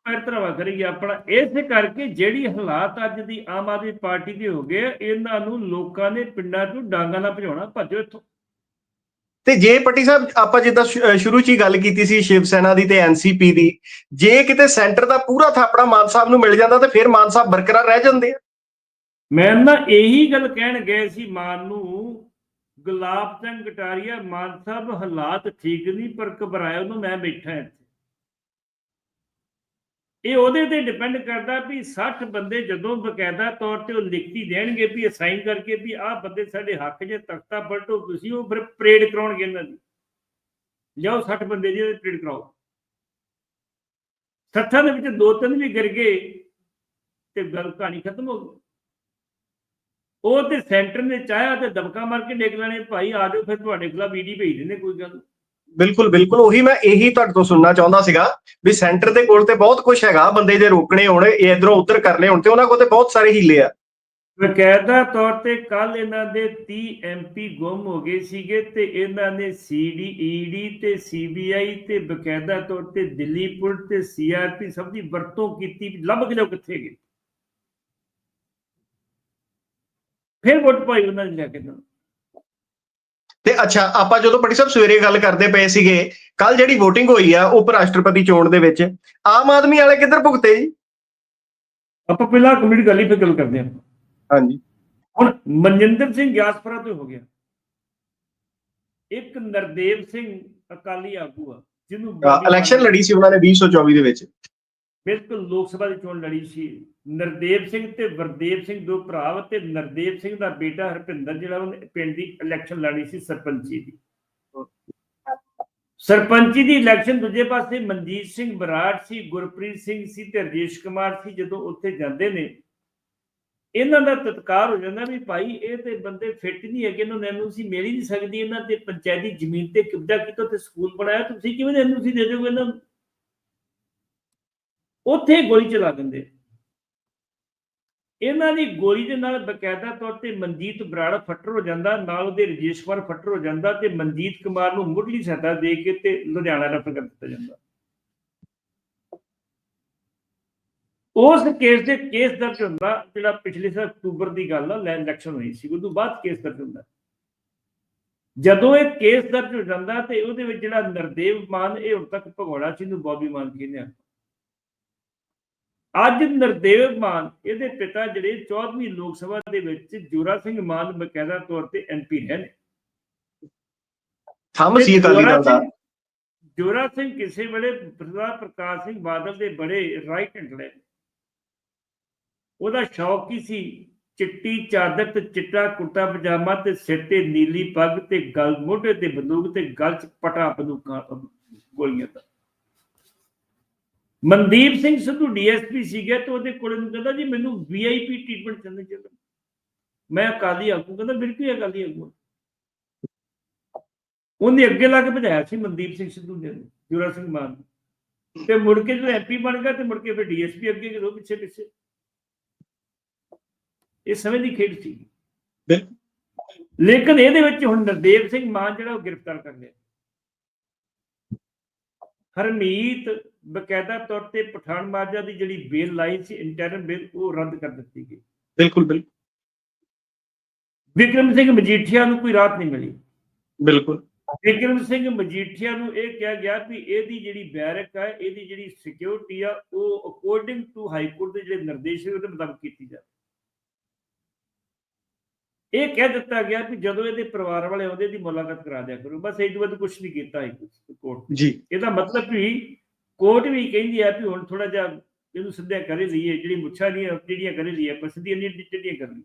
ਪੈਰ ਧਰਾਵਾ ਕਰੇਗੀ ਆਪਣਾ। ਇਸੇ ਕਰਕੇ ਜਿਹੜੀ ਹਾਲਾਤ ਅੱਜ ਦੀ ਆਮ ਆਦਮੀ ਪਾਰਟੀ ਦੇ ਹੋ ਗਏ ਇਹਨਾਂ ਨੂੰ ਲੋਕਾਂ ਨੇ ਪਿੰਡਾਂ ਤੋਂ ਡਾਂਗਾ ਨਾਲ ਭਜਾਉਣਾ ਭੱਜੋ ਇੱਥੋਂ। ਤੇ ਜੇ ਪੱਟੀ ਸਾਹਿਬ ਆਪਾਂ ਜਿੱਦਾਂ ਸ਼ੁਰੂ 'ਚ ਹੀ ਗੱਲ ਕੀਤੀ ਸੀ ਸ਼ਿਵ ਸੈਨਾ ਦੀ ਤੇ ਐਨਸੀਪੀ ਦੀ ਜੇ ਕਿਤੇ ਸੈਂਟਰ ਦਾ ਪੂਰਾ ਥਾਪੜਾ ਮਾਨ ਸਾਹਿਬ ਨੂੰ ਮਿਲ ਜਾਂਦਾ ਤਾਂ ਫਿਰ ਮਾਨ ਸਾਹਿਬ ਬਰਕਰਾਰ ਰਹਿ ਜਾਂਦੇ ਆ। ਮੈਂ ਨਾ ਇਹੀ ਗੱਲ ਕਹਿਣ ਗਏ ਸੀ ਮਾਨ ਨੂੰ, ਗੁਲਾਬ ਚੰਦ ਕਟਾਰੀਆ, ਮਾਨ ਸਾਹਿਬ ਹਾਲਾਤ ਠੀਕ ਨਹੀਂ, ਪਰ ਘਬਰਾਇਆ ਉਹਨੂੰ, ਮੈਂ ਬੈਠਾ ਇੱਥੇ। ਇਹ ਉਹਦੇ ਤੇ ਡਿਪੈਂਡ ਕਰਦਾ ਵੀ 60 ਬੰਦੇ ਜਦੋਂ ਬਕਾਇਦਾ ਤੌਰ ਤੇ ਉਹ ਲਿਖਤੀ ਦੇਣਗੇ ਵੀ ਅਸਾਈਨ ਕਰਕੇ ਵੀ ਆਹ ਬੰਦੇ ਸਾਡੇ ਹੱਕ 'ਚ ਤਖਤਾ ਪਲਟੋ, ਤੁਸੀਂ ਉਹ ਫਿਰ ਪਰੇਡ ਕਰਾਉਣਗੇ ਇਹਨਾਂ ਦੀ। ਲਿਆਓ 60 ਬੰਦੇ ਜਿਹਦੇ ਪਰੇਡ ਕਰਾਓ। ਸੱਠਾਂ ਦੇ ਵਿੱਚ ਦੋ ਤਿੰਨ ਵੀ ਗਿਰ ਗਏ ਤੇ ਗੱਲ ਕਹਾਣੀ ਖਤਮ ਹੋ ਗਈ। ਉਹ ਤੇ ਸੈਂਟਰ ਨੇ ਚਾਹਿਆ ਤੇ ਦਬਕਾ ਮਾਰ ਕੇ ਡੇਗ ਲੈਣੇ। ਭਾਈ ਆ ਜਾਓ ਫਿਰ ਤੁਹਾਡੇ ਖਿਲਾਫ ਈਡੀ ਭੇਜ ਦਿੰਦੇ ਕੋਈ ਗੱਲ। ਬਿਲਕੁਲ ਬਿਲਕੁਲ। ਉਹੀ ਮੈਂ ਇਹੀ ਤੁਹਾਡੇ ਤੋਂ ਸੁਣਨਾ ਚਾਹੁੰਦਾ ਸੀਗਾ ਵੀ ਸੈਂਟਰ ਦੇ ਕੋਲ ਤੇ ਬਹੁਤ ਕੁਝ ਹੈਗਾ। ਬੰਦੇ ਜੇ ਰੋਕਣੇ ਹੋਣ ਇਹ ਇਧਰੋਂ ਉੱਧਰ ਕਰਨੇ ਹੋਣ ਤੇ ਉਹਨਾਂ ਕੋਲ ਤੇ ਬਹੁਤ ਸਾਰੇ ਹੀਲੇ ਆ। ਬਕਾਇਦਾ ਤੌਰ ਤੇ ਕੱਲ ਇਹਨਾਂ ਦੇ 30 ਐਮਪੀ ਗੁੰਮ ਹੋ ਗਏ ਸੀਗੇ ਤੇ ਇਹਨਾਂ ਨੇ ਸੀਡੀ ਈਡੀ ਤੇ ਸੀਬੀਆਈ ਤੇ ਬਕਾਇਦਾ ਤੌਰ ਤੇ ਦਿੱਲੀ ਪੁਲਿਸ ਤੇ ਸੀਆਰਪੀ ਸਭ ਦੀ ਵਰਤੋਂ ਕੀਤੀ। ਲੱਭ ਕੇ ਕਿੱਥੇ ਗਏ? ਫਿਰ ਵੋਟ ਪਾਈ ਉਹਨਾਂ ਨੇ ਲੈ ਕੇ ਨਾ ਤੇ ਅੱਛਾ ਆਪਾਂ ਜਦੋਂ ਪਟੀ ਸਾਹਿਬ ਸਵੇਰੇ ਗੱਲ ਕਰਦੇ ਪਏ ਸੀਗੇ ਕੱਲ ਜਿਹੜੀ VOTING ਹੋਈ ਆ ਉਪ ਰਾਸ਼ਟਰਪਤੀ ਚੋਣ ਦੇ ਵਿੱਚ ਆਮ ਆਦਮੀ ਵਾਲੇ ਕਿੱਧਰ ਭੁਗਤੇ ਜੀ? ਆਪਾਂ ਪਹਿਲਾਂ ਕਮੇਟੀ ਗੱਲ ਹੀ ਫਿਰ ਗੱਲ ਕਰਦੇ ਹਾਂ। ਹਾਂਜੀ। ਹੁਣ ਮਨਜਿੰਦਰ ਸਿੰਘ ਗਿਆਸਪੁਰਾ ਤੋਂ ਹੋ ਗਿਆ। ਇੱਕ ਨਰਦੇਵ ਸਿੰਘ ਅਕਾਲੀ ਆਗੂ ਆ ਜਿਹਨੂੰ ਇਲੈਕਸ਼ਨ ਲੜੀ ਸੀ ਉਹਨਾਂ ਨੇ 2024 ਦੇ ਵਿੱਚ। ਬਿਲਕੁਲ ਲੋਕ ਸਭਾ ਦੀ ਚੋਣ ਲੜੀ ਸੀ। ਨਰਦੇਵ ਸਿੰਘ ਤੇ ਵਰਦੇਵ ਸਿੰਘ ਦੋ ਭਰਾ ਤੇ ਨਰਦੇਵ ਸਿੰਘ ਦਾ ਬੇਟਾ ਹਰਪਿੰਦਰ ਜਿਹੜਾ ਉਹਨੇ ਪਿੰਡ ਦੀ ਇਲੈਕਸ਼ਨ ਲੜੀ ਸੀ ਸਰਪੰਚੀ ਦੀ। ਸਰਪੰਚੀ ਦੀ ਇਲੈਕਸ਼ਨ ਦੂਜੇ ਪਾਸੇ ਮਨਜੀਤ ਸਿੰਘ ਬਰਾੜ ਸੀ, ਗੁਰਪ੍ਰੀਤ ਸਿੰਘ ਸੀ ਤੇ ਰਜੇਸ਼ ਕੁਮਾਰ ਸੀ ਜਦੋਂ ਉੱਥੇ ਜਾਂਦੇ ਨੇ। ਇਹਨਾਂ ਦਾ ਤਤਕਾਰ ਹੋ ਜਾਂਦਾ ਵੀ ਭਾਈ ਇਹ ਤੇ ਬੰਦੇ ਫਿੱਟ ਨਹੀਂ ਹੈਗੇ, ਇਹਨਾਂ ਨੂੰ ਐਨਓਸੀ ਮਿਲ ਹੀ ਨਹੀਂ ਸਕਦੀ। ਇਹਨਾਂ ਤੇ ਪੰਚਾਇਤੀ ਜ਼ਮੀਨ ਤੇ ਕਬਜ਼ਾ ਕੀਤਾ ਤੇ ਸਕੂਲ ਬਣਾਇਆ। ਤੁਸੀਂ ਕਿਵੇਂ ਐਨਓਸੀ ਦੇ ਦਿਓਗੇ ਇਹਨਾਂ ਨੂੰ? ਉੱਥੇ ਗੋਲੀ ਚਲਾ ਦਿੰਦੇ ਇਹਨਾਂ ਦੀ ਗੋਲੀ ਦੇ ਨਾਲ ਬਕਾਇਦਾ ਤੌਰ ਤੇ ਮਨਜੀਤ ਬਰਾੜ ਫੱਟਰ ਹੋ ਜਾਂਦਾ, ਨਾਲ ਉਹਦੇ ਰਜੇਸ਼ ਕੁਮਾਰ ਫੱਟਰ ਹੋ ਜਾਂਦਾ ਤੇ ਮਨਜੀਤ ਕੁਮਾਰ ਨੂੰ ਮੁੱਢਲੀ ਸਹਾਇਤਾ ਦੇ ਕੇ ਤੇ ਲੁਧਿਆਣਾ ਰੈਫਰ ਕਰ ਦਿੱਤਾ ਜਾਂਦਾ। ਉਸ ਕੇਸ ਦੇ ਕੇਸ ਦਰਜ ਹੁੰਦਾ, ਜਿਹੜਾ ਪਿਛਲੇ ਸਾਲ ਅਕਤੂਬਰ ਦੀ ਗੱਲ ਆ ਲੈਂਡ ਇਲੈਕਸ਼ਨ ਹੋਈ ਸੀ, ਉਦੋਂ ਬਾਅਦ ਕੇਸ ਦਰਜ ਹੁੰਦਾ। ਜਦੋਂ ਇਹ ਕੇਸ ਦਰਜ ਹੋ ਜਾਂਦਾ ਤੇ ਉਹਦੇ ਵਿੱਚ ਜਿਹੜਾ ਨਰਦੇਵ ਮਾਨ, ਇਹ ਹੁਣ ਤੱਕ ਭਗੌੜਾ ਸਿੰਘ ਨੂੰ ਬੌਬੀ ਮਾਨ ਕਹਿੰਦੇ ਆ। ਅੱਜ ਨਰਦੇਵ ਮਾਨ ਇਹਦੇ ਪਿਤਾ ਜਿਹੜੇ 14ਵੀਂ ਲੋਕ ਸਭਾ ਦੇ ਵਿੱਚ ਜੋਰਾ ਸਿੰਘ ਮਾਨ ਬਕਾਇਦਾ ਤੌਰ ਤੇ ਐਮਪੀ ਰਹੇ ਨੇ। ਥੰਮ ਸੀ ਅਕਾਲੀ ਦਲ ਦਾ। ਜੋਰਾ ਸਿੰਘ ਕਿਸੇ ਵੇਲੇ ਸਰਦਾਰ ਪ੍ਰਕਾਸ਼ ਸਿੰਘ ਬਾਦਲ ਦੇ ਬੜੇ ਰਾਈਟ ਹੈਂਡ ਨੇ। ਉਹਦਾ ਸ਼ੌਕ ਕੀ ਸੀ? ਚਿੱਟੀ ਚਾਦਰ ਤੇ ਚਿੱਟਾ ਕੁੜਤਾ ਪਜਾਮਾ ਤੇ ਸਿਰ ਤੇ ਨੀਲੀ ਪੱਗ ਤੇ ਗਲ ਮੋਢੇ ਤੇ ਬੰਦੂਕ ਤੇ ਗਲ 'ਚ ਪਟਾ ਬੰਦੂਕਾਂ ਗੋਲੀਆਂ ਦਾ। ਮਨਦੀਪ ਸਿੰਘ ਸਿੱਧੂ ਡੀਐਸਪੀ ਸੀਗੇ ਤੇ ਉਹਦੇ ਕੋਲ ਨੂੰ ਕਹਿੰਦਾ ਜੀ ਮੈਨੂੰ ਵੀਆਈਪੀ ਟ੍ਰੀਟਮੈਂਟ ਚਾਹੁੰਦੇ ਚਾਹੀਦਾ ਮੈਂ ਅਕਾਲੀ ਆਗੂ ਕਹਿੰਦਾ ਬਿਲਕੁਲ ਅਕਾਲੀ ਆਗੂ। ਉਹਨੇ ਅੱਗੇ ਲਾ ਕੇ ਭਜਾਇਆ ਸੀ ਮਨਦੀਪ ਸਿੰਘ ਸਿੱਧੂ ਨੇ ਜੁਰਾ ਸਿੰਘ ਮਾਨ। ਤੇ ਮੁੜ ਕੇ ਜਦੋਂ ਐਮਪੀ ਬਣ ਗਿਆ ਤੇ ਮੁੜ ਕੇ ਫਿਰ ਡੀਐਸਪੀ ਅੱਗੇ ਜਦੋਂ ਪਿੱਛੇ ਪਿੱਛੇ ਇਹ ਸਮੇਂ ਦੀ ਖੇਡ ਸੀ ਬਿਲਕੁਲ। ਲੇਕਿਨ ਇਹਦੇ ਵਿੱਚ ਹੁਣ ਨਰਦੇਵ ਸਿੰਘ ਮਾਨ ਜਿਹੜਾ ਉਹ ਗ੍ਰਿਫਤਾਰ ਕਰ ਲਿਆ ਹਰਮੀਤ ਬਕਾਇਦਾ ਤੌਰ ਤੇ ਪਠਾਨ ਮਾਜਾ ਦੀ ਜਿਹੜੀ ਬੇਲ ਲਾਈ ਸੀ ਇੰਟਰਨਲ ਬੇਲ ਉਹ ਰੱਦ ਕਰ ਦਿੱਤੀ ਗਈ। ਬਿਲਕੁਲ ਬਿਲਕੁਲ। ਵਿਕਰਮ ਸਿੰਘ ਮਜੀਠੀਆ ਨੂੰ ਕੋਈ ਰਾਹਤ ਨਹੀਂ ਮਿਲੀ। ਬਿਲਕੁਲ। ਵਿਕਰਮ ਸਿੰਘ ਮਜੀਠੀਆ ਨੂੰ ਇਹ ਕਿਹਾ ਗਿਆ ਵੀ ਇਹਦੀ ਜਿਹੜੀ ਬੈਰਕ ਹੈ ਇਹਦੀ ਜਿਹੜੀ ਸਿਕਿਉਰਿਟੀ ਆ ਉਹ ਅਕੋਰਡਿੰਗ ਟੂ ਹਾਈ ਕੋਰਟ ਦੇ ਜਿਹੜੇ ਨਿਰਦੇਸ਼ ਉਹਦੇ ਮੁਤਾਬਕ ਕੀਤੀ ਜਾਵੇ। ਇਹ ਕਹਿ ਦਿੱਤਾ ਗਿਆ ਕਿ ਜਦੋਂ ਇਹਦੇ ਪਰਿਵਾਰ ਵਾਲੇ ਆਉਂਦੇ ਦੀ ਮੁਲਾਕਾਤ ਕਰਾ ਦਿਆ ਕਰੋ। ਬਸ ਇਹ ਤੋਂ ਵੱਧ ਕੁਝ ਨਹੀਂ ਕੀਤਾ ਕੋਰਟ। ਜੀ। ਇਹਦਾ ਮਤਲਬ ਵੀ ਕੋਰਟ ਵੀ ਕਹਿੰਦੀ ਹੈ ਵੀ ਹੁਣ ਥੋੜਾ ਜਿਹਾ ਇਹਨੂੰ ਸਿੱਧਿਆ ਕਰੇ ਲਈਏ ਜਿਹੜੀ ਮੁੱਛਾਂ ਦੀਆਂ ਜਿਹੜੀਆਂ ਕਰੇ ਲਈਏ ਆਪਾਂ ਸਿੱਧੀਆਂ ਨਹੀਂ ਟੇਢੀਆਂ ਕਰ ਲਈ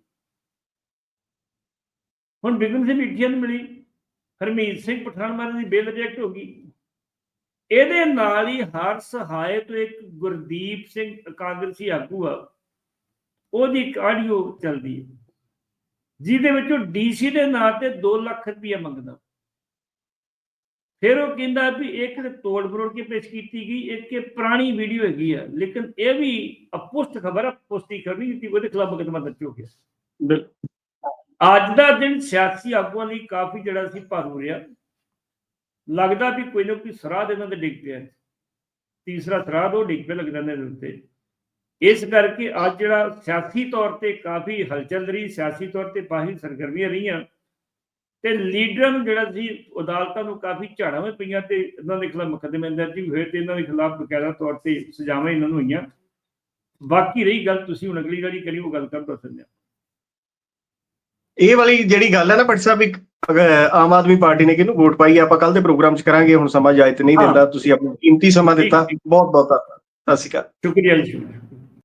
ਹੁਣ ਬਿਗਮ ਸਿੰਘ ਮੀਠੀਆਂ ਨੂੰ ਮਿਲੀ। ਹਰਮੀਤ ਸਿੰਘ ਪਠਾਨ ਮਾਰਨ ਦੀ ਬੇਲ ਰਿਜੈਕਟ ਹੋ ਗਈ। ਇਹਦੇ ਨਾਲ ਹੀ ਹਰ ਸਹਾਇ ਤੋਂ ਇੱਕ ਗੁਰਦੀਪ ਸਿੰਘ ਕਾਂਗਰਸੀ ਆਗੂ ਆ ਉਹਦੀ ਇੱਕ ਆਡੀਓ ਚੱਲਦੀ ਹੈ ਜਿਹਦੇ ਵਿੱਚੋਂ ਡੀਸੀ ਦੇ ਨਾਂ ਤੇ 2 ਲੱਖ ਰੁਪਇਆ ਮੰਗਦਾ। ਫਿਰ ਉਹ ਕਹਿੰਦਾ ਵੀ ਇੱਕ ਤੇ ਤੋੜ ਮਰੋੜ ਕੇ ਪੇਸ਼ ਕੀਤੀ ਗਈ ਇੱਕ ਇਹ ਪੁਰਾਣੀ ਵੀਡੀਓ ਹੈਗੀ ਆ ਲੇਕਿਨ ਇਹ ਵੀ ਅਪੁਸ਼ਟ ਖਬਰ ਆ ਪੁਸ਼ਟੀ ਨਹੀਂ ਕੀਤੀ ਉਹਦੇ ਖਿਲਾਫ ਮੁਕੱਦਮਾ ਦਰਜ ਹੋ ਗਿਆ। ਅੱਜ ਦਾ ਦਿਨ ਸਿਆਸੀ ਆਗੂਆਂ ਲਈ ਕਾਫੀ ਜਿਹੜਾ ਸੀ ਭਾਰੂ ਰਿਹਾ ਲੱਗਦਾ ਵੀ ਕੋਈ ਨਾ ਕੋਈ ਸਰਾਧ ਇਹਨਾਂ ਦੇ ਡਿੱਗ ਪਿਆ। ਤੀਸਰਾ ਸਰਾਧ ਉਹ ਡਿੱਗ ਪਿਆ ਲੱਗਦਾ ਦੇ ਉੱਤੇ। ਇਸ ਕਰਕੇ ਅੱਜ ਜਿਹੜਾ ਸਿਆਸੀ ਤੌਰ ਤੇ ਕਾਫੀ ਹਲਚਲ ਰਹੀ ਸਿਆਸੀ ਤੌਰ ਤੇ ਕਾਫੀ ਸਰਗਰਮੀਆਂ ਰਹੀਆਂ ਤੇ ਲੀਡਰਾਂ ਨੂੰ ਜਿਹੜਾ ਸੀ ਅਦਾਲਤਾਂ ਨੂੰ ਕਾਫੀ ਝਾੜਾਂ ਵੀ ਪਈਆਂ ਤੇ ਇਹਨਾਂ ਦੇ ਖਿਲਾਫ ਮੁਕੱਦਮੇ ਦਰਜ ਵੀ ਹੋਏ ਤੇ ਇਹਨਾਂ ਦੇ ਖਿਲਾਫ ਬਕਾਇਦਾ ਤੌਰ ਤੇ ਸਜ਼ਾਵਾਂ ਇਹਨਾਂ ਨੂੰ ਹੋਈਆਂ। ਬਾਕੀ ਰਹੀ ਗੱਲ ਤੁਸੀਂ ਹੁਣ ਅਗਲੀ ਵਾਰੀ ਕਰੀ ਉਹ ਗੱਲ ਕਰ ਦੱਸ ਦਿੰਦੇ ਇਹ ਵਾਲੀ ਜਿਹੜੀ ਗੱਲ ਹੈ ਨਾ ਪਟੀ ਸਾਹਿਬ ਇੱਕ ਆਮ ਆਦਮੀ ਪਾਰਟੀ ਨੇ ਕਿਹਨੂੰ ਵੋਟ ਪਾਈ ਆਪਾਂ ਕੱਲ ਦੇ ਪ੍ਰੋਗਰਾਮ 'ਚ ਕਰਾਂਗੇ ਹੁਣ ਸਮਾਂ ਇਜਾਜ਼ਤ ਨਹੀਂ। ਦਿੰਦਾ ਤੁਸੀਂ ਆਪਣਾ ਕੀਮਤੀ ਸਮਾਂ ਦਿੱਤਾ। ਬਹੁਤ ਬਹੁਤ ਧੰਨਵਾਦ। ਸਤਿ ਸ਼੍ਰੀ ਅਕਾਲ। ਸ਼ੁਕਰੀਆ ਜੀ